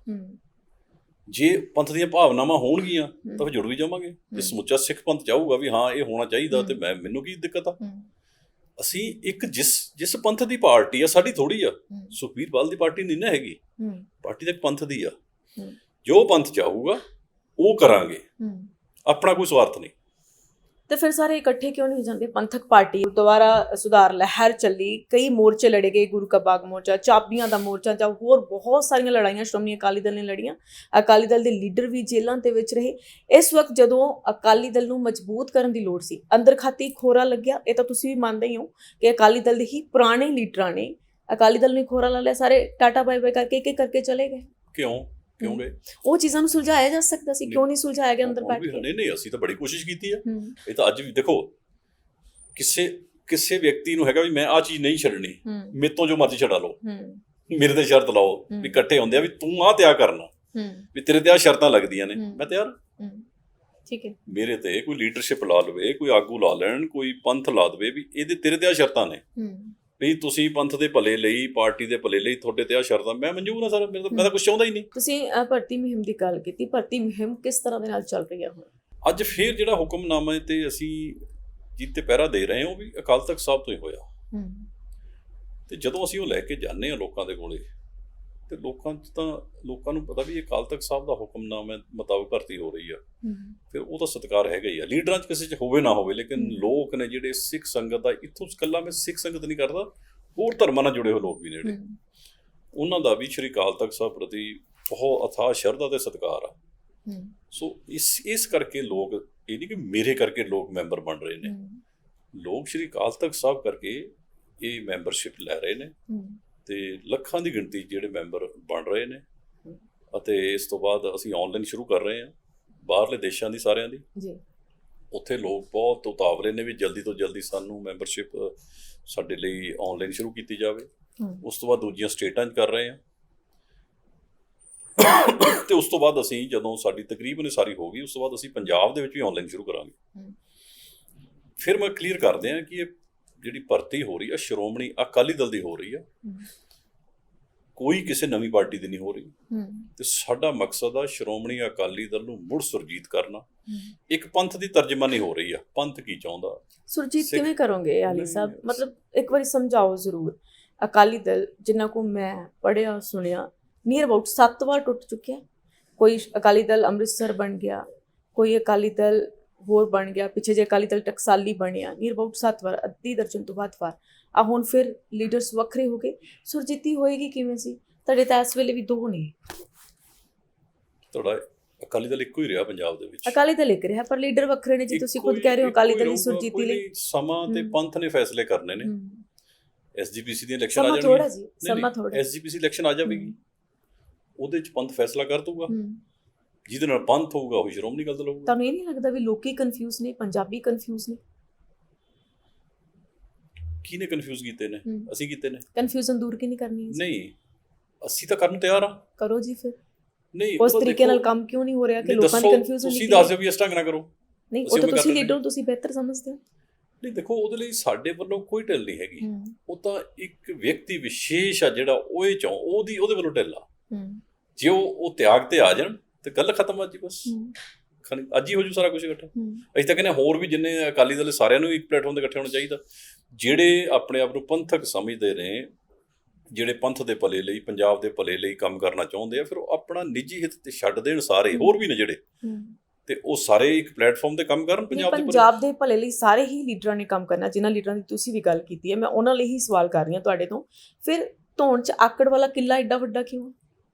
ਜੇ ਪੰਥ ਦੀਆਂ ਭਾਵਨਾਵਾਂ ਹੋਣਗੀਆਂ। ਤਾਂ ਫਿਰ ਜੁੜ ਵੀ ਜਾਵਾਂਗੇ। ਜੇ ਸਮੁੱਚਾ ਸਿੱਖ ਪੰਥ ਚਾਹੂਗਾ ਵੀ ਹਾਂ ਇਹ ਹੋਣਾ ਚਾਹੀਦਾ ਤੇ। ਮੈਂ ਮੈਨੂੰ ਕੀ ਦਿੱਕਤ ਆ? ਅਸੀਂ ਇੱਕ ਜਿਸ ਜਿਸ ਪੰਥ ਦੀ ਪਾਰਟੀ ਆ ਸਾਡੀ ਥੋੜੀ ਆ। ਸੁਖਬੀਰ ਬਾਲ ਦੀ ਪਾਰਟੀ ਨਹੀਂ ਨਾ ਹੈਗੀ। ਪਾਰਟੀ ਤਾਂ ਪੰਥ ਦੀ ਆ। ਜੋ ਪੰਥ ਚਾਹੂਗਾ ਉਹ ਕਰਾਂਗੇ। ਆਪਣਾ ਕੋਈ ਸਵਾਰਥ ਨਹੀਂ। ਤੇ ਫਿਰ ਸਾਰੇ ਇਕੱਠੇ ਕਿਉਂ ਨਹੀਂ ਹੋ ਜਾਂਦੇ? ਪੰਥਕ ਪਾਰਟੀ ਦੁਬਾਰਾ ਸੁਧਾਰ, ਲਹਿਰ ਚੱਲੀ, ਕਈ ਮੋਰਚੇ ਲੜੇ ਗਏ, ਗੁਰੂ ਕਾ ਬਾਗ ਮੋਰਚਾ, ਚਾਬੀਆਂ ਦਾ ਮੋਰਚਾ ਜਾਂ ਹੋਰ ਬਹੁਤ ਸਾਰੀਆਂ ਲੜਾਈਆਂ, ਸ਼੍ਰੋਮਣੀ ਅਕਾਲੀ ਦਲ ਨੇ ਲੜੀਆਂ। ਅਕਾਲੀ ਦਲ ਦੇ ਲੀਡਰ ਵੀ ਜੇਲ੍ਹਾਂ ਦੇ ਵਿੱਚ ਰਹੇ। ਇਸ ਵਕਤ ਜਦੋਂ ਅਕਾਲੀ ਦਲ ਨੂੰ ਮਜ਼ਬੂਤ ਕਰਨ ਦੀ ਲੋੜ ਸੀ, ਅੰਦਰ ਖਾਤੀ ਖੋਰਾ ਲੱਗਿਆ। ਇਹ ਤਾਂ ਤੁਸੀਂ ਵੀ ਮੰਨਦੇ ਹੀ ਹੋ ਕਿ ਅਕਾਲੀ ਦਲ ਦੇ ਹੀ ਪੁਰਾਣੇ ਲੀਡਰਾਂ ਨੇ ਅਕਾਲੀ ਦਲ ਨੇ ਖੋਰਾ ਲਾ ਲਿਆ। ਸਾਰੇ ਟਾਟਾ ਬਾਏ ਬਾਏ ਕਰਕੇ ਇੱਕ ਇੱਕ ਕਰਕੇ ਚਲੇ ਗਏ। ਕਿਉਂ? ਕਿਉਂ। ਗਏ? ਉਹ ਚੀਜ਼ਾਂ ਨੂੰ ਸੁਲਝਾਇਆ ਜਾ ਸਕਦਾ ਸੀ ਕਿਉਂ ਨਹੀਂ ਸੁਲਝਾਇਆ ਗਿਆ ਅੰਦਰ ਬੈਠ ਕੇ? ਨਹੀਂ ਨਹੀਂ ਅਸੀਂ ਤਾਂ ਬੜੀ ਕੋਸ਼ਿਸ਼ ਕੀਤੀ ਆ। ਹੂੰ। ਇਹ ਤਾਂ ਅੱਜ ਵੀ ਦੇਖੋ ਕਿਸੇ ਕਿਸੇ ਵਿਅਕਤੀ ਨੂੰ ਹੈਗਾ ਵੀ ਮੈਂ ਆ ਚੀਜ਼ ਨਹੀਂ ਛੱਡਣੀ। ਮੇਰੇ ਤੋਂ ਜੋ ਮਰਜ਼ੀ ਛਡਾ ਲਓ। ਮੇਰੇ ਤੇ ਸ਼ਰਤ ਲਾਓ। ਵੀ ਇਕੱਠੇ ਹੁੰਦੇ ਆ ਵੀ ਤੂੰ ਆ ਤਿਆਗ ਕਰਨਾ। ਵੀ ਤੇਰੇ ਤੇ ਆ ਸ਼ਰਤਾਂ ਲੱਗਦੀਆਂ ਨੇ। ਮੈਂ ਤਿਆਰ। ਠੀਕ ਹੈ। ਮੇਰੇ ਤੇ ਕੋਈ ਲੀਡਰਸ਼ਿਪ ਲਾ ਲਵੇ ਕੋਈ ਆਗੂ ਲਾ ਲੈਣ ਕੋਈ ਪੰਥ ਲਾ ਦੇਵੇ ਵੀ ਇਹਦੇ ਤੇਰੇ ਤੇ ਆ ਸ਼ਰਤਾਂ ਨੇ। ਹੂੰ ਵੀ ਤੁਸੀਂ ਪੰਥ ਦੇ ਭਲੇ ਲਈ ਪਾਰਟੀ ਦੇ ਭਲੇ ਲਈ ਤੁਹਾਡੇ ਤੇ ਆ ਸ਼ਰਤਾਂ ਮੈਂ ਮਨਜ਼ੂਰ ਹਾਂ ਸਰ। ਮੈਂ ਤਾਂ ਕੁਝ ਚਾਹੁੰਦਾ ਹੀ ਨਹੀਂ। ਤੁਸੀਂ ਭਰਤੀ ਮੁਹਿੰਮ ਦੀ ਗੱਲ ਕੀਤੀ। ਭਰਤੀ ਮੁਹਿੰਮ ਕਿਸ ਤਰ੍ਹਾਂ ਦੇ ਨਾਲ ਚੱਲ ਰਹੀ ਹੈ ਹੁਣ? ਅੱਜ ਫੇਰ ਜਿਹੜਾ ਹੁਕਮਨਾਮਾ ਹੈ ਤੇ ਅਸੀਂ ਜਿੱਤੇ ਪਹਿਰਾ ਦੇ ਰਹੇ ਹਾਂ ਉਹ ਵੀ ਅਕਾਲ ਤਖਤ ਸਾਹਿਬ ਤੋਂ ਹੀ ਹੋਇਆ। ਹੂੰ। ਤੇ ਜਦੋਂ ਅਸੀਂ ਉਹ ਲੈ ਕੇ ਜਾਂਦੇ ਹਾਂ ਲੋਕਾਂ ਦੇ ਕੋਲੇ ਤੇ ਲੋਕਾਂ 'ਚ ਤਾਂ ਲੋਕਾਂ ਨੂੰ ਪਤਾ ਵੀ ਇਹ ਅਕਾਲ ਤਖਤ ਸਾਹਿਬ ਦਾ ਹੁਕਮਨਾਮਾ ਮੁਤਾਬਕ ਭਰਤੀ ਹੋ ਰਹੀ ਆ। ਫਿਰ ਉਹ ਤਾਂ ਸਤਿਕਾਰ ਹੈਗਾ ਹੀ ਆ। ਲੀਡਰਾਂ 'ਚ ਕਿਸੇ 'ਚ ਹੋਵੇ ਨਾ ਹੋਵੇ ਲੇਕਿਨ। ਲੋਕ ਨੇ ਜਿਹੜੇ ਸਿੱਖ ਸੰਗਤ ਦਾ ਇੱਥੋਂ ਇਕੱਲਾ ਮੈਂ ਸਿੱਖ ਸੰਗਤ ਨਹੀਂ ਕਰਦਾ ਹੋਰ ਧਰਮਾਂ ਨਾਲ ਜੁੜੇ ਹੋਏ ਲੋਕ ਵੀ ਨੇ ਜਿਹੜੇ। ਹੂੰ। ਉਹਨਾਂ ਦਾ ਵੀ ਸ਼੍ਰੀ ਅਕਾਲ ਤਖਤ ਸਾਹਿਬ ਪ੍ਰਤੀ ਬਹੁਤ ਅਥਾਹ ਸ਼ਰਧਾ ਤੇ ਸਤਿਕਾਰ ਆ। ਸੋ ਇਸ ਇਸ ਕਰਕੇ ਲੋਕ ਇਹ ਨਹੀਂ ਕਿ ਮੇਰੇ ਕਰਕੇ ਲੋਕ ਮੈਂਬਰ ਬਣ ਰਹੇ ਨੇ। ਲੋਕ ਸ਼੍ਰੀ ਅਕਾਲ ਤਖਤ ਸਾਹਿਬ ਕਰਕੇ ਇਹ ਮੈਂਬਰਸ਼ਿਪ ਲੈ ਰਹੇ ਨੇ। ਤੇ ਲੱਖਾਂ ਦੀ ਗਿਣਤੀ ਜਿਹੜੇ ਮੈਂਬਰ ਬਣ ਰਹੇ ਨੇ। ਅਤੇ ਇਸ ਤੋਂ ਬਾਅਦ ਅਸੀਂ ਆਨਲਾਈਨ ਸ਼ੁਰੂ ਕਰ ਰਹੇ ਹਾਂ ਬਾਹਰਲੇ ਦੇਸ਼ਾਂ ਦੀ ਸਾਰਿਆਂ ਦੀ। ਜੀ। ਉੱਥੇ ਲੋਕ ਬਹੁਤ ਉਤਾਵਲੇ ਨੇ ਵੀ ਜਲਦੀ ਤੋਂ ਜਲਦੀ ਸਾਨੂੰ ਮੈਂਬਰਸ਼ਿਪ ਸਾਡੇ ਲਈ ਆਨਲਾਈਨ ਸ਼ੁਰੂ ਕੀਤੀ ਜਾਵੇ। ਉਸ ਤੋਂ ਬਾਅਦ ਦੂਜੀਆਂ ਸਟੇਟਾਂ 'ਚ ਕਰ ਰਹੇ ਹਾਂ। ਤੇ ਉਸ ਤੋਂ ਬਾਅਦ ਅਸੀਂ ਜਦੋਂ ਸਾਡੀ ਤਕਰੀਬਨ ਸਾਰੀ ਹੋ ਗਈ ਉਸ ਤੋਂ ਬਾਅਦ ਅਸੀਂ ਪੰਜਾਬ ਦੇ ਵਿੱਚ ਵੀ ਆਨਲਾਈਨ ਸ਼ੁਰੂ ਕਰਾਂਗੇ। ਫਿਰ ਮੈਂ ਕਲੀਅਰ ਕਰਦੇ ਹਾਂ ਕਿ ਇਹ ਜਿਹੜੀ ਭਰਤੀ ਹੋ ਰਹੀ ਆ ਸ਼੍ਰੋਮਣੀ ਅਕਾਲੀ ਦਲ ਦੀ ਹੋ ਰਹੀ ਆ ਹੂੰ। ਕੋਈ ਕਿਸੇ ਨਵੀਂ ਪਾਰਟੀ ਦੀ ਨਹੀਂ ਹੋ ਰਹੀ। ਹੂੰ। ਤੇ ਸਾਡਾ ਮਕਸਦ ਆ ਸ਼੍ਰੋਮਣੀ ਅਕਾਲੀ ਦਲ ਨੂੰ ਮੁੜ ਸੁਰਜੀਤ ਕਰਨਾ। ਹੂੰ। ਇੱਕ ਪੰਥ ਦੀ ਤਰਜਮਾਨੀ ਹੋ ਰਹੀ ਆ। ਪੰਥ ਕੀ ਚਾਹੁੰਦਾ? ਸੁਰਜੀਤ ਕਿਵੇਂ ਕਰੋਗੇ ਆਲੀ ਸਾਹਿਬ? ਮਤਲਬ ਇੱਕ ਵਾਰੀ ਸਮਝਾਓ ਜ਼ਰੂਰ। ਅਕਾਲੀ ਦਲ ਜਿੰਨਾ ਕੋ ਮੈਂ ਪੜਿਆ ਸੁਣਿਆ ਨੀਅਰ ਅਬਾਊਟ 7 ਵਾਰ ਟੁੱਟ ਚੁੱਕਿਆ। ਕੋਈ ਅਕਾਲੀ ਦਲ ਅੰਮ੍ਰਿਤਸਰ ਬਣ ਗਿਆ ਕੋਈ ਅਕਾਲੀ ਦਲ ਹੋਰ ਬਣ ਗਿਆ ਪਿੱਛੇ ਜੇ ਅਕਾਲੀ ਦਲ ਟਕਸਾਲੀ ਬਣਿਆ ਨੀਅਰ ਅਬਾਊਟ 7 ਵਾਰ ਅੱਧੀ ਦਰਜਨ ਤੋਂ ਵੱਧ ਵਾਰ। ਆ ਹੁਣ ਫਿਰ ਲੀਡਰਸ ਵੱਖਰੇ ਹੋ ਗਏ। ਸੁਰਜੀਤੀ ਹੋਏਗੀ ਕਿਵੇਂ ਸੀ? ਤੁਹਾਡੇ ਤਾਂ ਇਸ ਵੇਲੇ ਵੀ ਦੋ ਨੇ। ਤੁਹਾਡਾ ਅਕਾਲੀ ਦਲ ਇੱਕੋ ਹੀ ਰਿਹਾ ਪੰਜਾਬ ਦੇ ਵਿੱਚ। ਅਕਾਲੀ ਦਲ ਇੱਕ ਰਿਹਾ ਪਰ ਲੀਡਰ ਵੱਖਰੇ ਨੇ ਜੀ ਤੁਸੀਂ ਖੁਦ ਕਹਿ ਰਹੇ ਹੋ ਅਕਾਲੀ ਦਲ ਦੀ ਸੁਰਜੀਤੀ ਲਈ। ਸਮਾਂ ਤੇ। ਪੰਥ ਨੇ ਫੈਸਲੇ ਕਰਨੇ ਨੇ। ਐਸਜੀਪੀਸੀ ਦੀਆਂ ਇਲੈਕਸ਼ਨ ਆ ਸਮਾਂ ਜਾਣਗੀਆਂ। ਥੋੜਾ ਜੀ ਸਮਾਂ ਥੋੜਾ ਐਸਜੀਪੀਸੀ ਇਲੈਕਸ਼ਨ ਆ ਜਾਵੇਗੀ। ਉਹਦੇ ਚ ਪੰਥ ਫੈਸਲਾ ਕਰ ਦੂਗਾ ਜਿਹਦੇ ਨਾਲ ਪੰਥ ਹੋਊਗਾ ਉਹ ਸ਼੍ਰੋਮਣੀ ਅਕਾਲੀ ਦਲ ਹੋਊਗਾ। ਤੁਹਾਨੂੰ ਇਹ ਨਹੀਂ ਲੱਗਦਾ ਵੀ ਲੋਕੀ ਕਨਫਿਊਜ਼ ਨੇ ਪੰਜਾਬੀ ਕਨਫਿਊਜ਼ ਨੇ? ਕਿਹਨੇ ਕਨਫਿਊਜ਼ ਕੀਤੇ ਨੇ। ਅਸੀਂ ਕੀਤੇ ਨੇ। ਕਨਫਿਊਜ਼ਨ ਦੂਰ ਕਿ ਨਹੀਂ ਕਰਨੀ ਹੈ? ਨਹੀਂ ਅਸੀਂ ਤਾਂ ਕਰਨ ਨੂੰ ਤਿਆਰ ਆ ਕਰੋ ਜੀ ਫਿਰ। ਨਹੀਂ ਉਸ ਉਹ ਤਾਂ ਤਰੀਕੇ ਨਾਲ ਕੰਮ ਕਿਉਂ ਨਹੀਂ ਹੋ ਰਿਹਾ ਕਿ ਨਹੀਂ, ਲੋਕਾਂ ਦੀ ਦੱਸੋ, ਕਨਫਿਊਜ਼ਨ ਤੁਸੀਂ ਦੱਸ ਦਿਓ ਵੀ ਇਸ ਢੰਗ ਨਾਲ ਕਰੋ। ਨਹੀਂ ਉਹ ਤਾਂ ਉਵੇਂ ਕਰ ਤੁਸੀਂ ਲੀਡਰ ਤੁਸੀਂ ਬਿਹਤਰ ਸਮਝਦੇ ਹੋ। ਨਹੀਂ ਦੇਖੋ ਉਹਦੇ ਲਈ ਸਾਡੇ ਵੱਲੋਂ ਕੋਈ ਢਿੱਲ ਨਹੀਂ ਹੈਗੀ। ਹੂੰ। ਉਹ ਤਾਂ ਇੱਕ ਵਿਅਕਤੀ ਵਿਸ਼ੇਸ਼ ਆ ਜਿਹੜਾ ਉਹ ਇਹ ਚਾਹ ਉਹਦੀ ਉਹਦੇ ਵੱਲੋਂ ਢਿੱਲ ਆ। ਹੂੰ। ਜੇ ਉਹ ਉਹ ਤਿਆਗ ਤੇ ਆ ਜਾਣ ਤੇ ਗੱਲ ਖਤਮ ਆ ਜੀ ਬਸ। ਅੱਜ ਹੀ ਹੋ ਜੂ ਸਾਰਾ ਕੁਝ ਇਕੱਠਾ। ਅਸੀਂ ਤਾਂ ਕਹਿੰਦੇ ਹੋਰ ਵੀ ਜਿੰਨੇ ਅਕਾਲੀ ਦਲ ਸਾਰਿਆਂ ਨੂੰ ਇੱਕ ਪਲੇਟਫਾਰਮ ਤੇ ਇਕੱਠੇ ਹੋਣਾ ਚਾਹੀਦਾ। ਜਿਹੜੇ ਆਪਣੇ ਆਪ ਨੂੰ ਪੰਥਕ ਸਮਝਦੇ ਨੇ ਜਿਹੜੇ ਪੰਥ ਦੇ ਭਲੇ ਲਈ ਪੰਜਾਬ ਦੇ ਭਲੇ ਲਈ ਕੰਮ ਕਰਨਾ ਚਾਹੁੰਦੇ ਆ ਫਿਰ ਉਹ ਆਪਣਾ ਨਿੱਜੀ ਹਿੱਤ ਤੇ ਛੱਡ ਦੇਣ ਸਾਰੇ ਹੋਰ ਵੀ ਨੇ ਜਿਹੜੇ। ਤੇ ਉਹ ਸਾਰੇ ਇੱਕ ਪਲੇਟਫਾਰਮ ਤੇ ਕੰਮ ਕਰਨ ਪੰਜਾਬ ਦੇ ਪੰਜਾਬ ਦੇ ਭਲੇ ਲਈ ਸਾਰੇ ਹੀ ਲੀਡਰਾਂ ਨੇ ਕੰਮ ਕਰਨਾ ਜਿਨ੍ਹਾਂ ਲੀਡਰਾਂ ਦੀ ਤੁਸੀਂ ਵੀ ਗੱਲ ਕੀਤੀ ਹੈ। ਮੈਂ ਉਹਨਾਂ ਲਈ ਹੀ ਸਵਾਲ ਕਰ ਰਹੀ ਹਾਂ ਤੁਹਾਡੇ ਤੋਂ। ਫਿਰ ਧੌਣ 'ਚ ਆਕੜ ਵਾਲਾ ਕਿੱਲਾ ਐਡਾ ਵੱਡਾ ਕਿਉਂ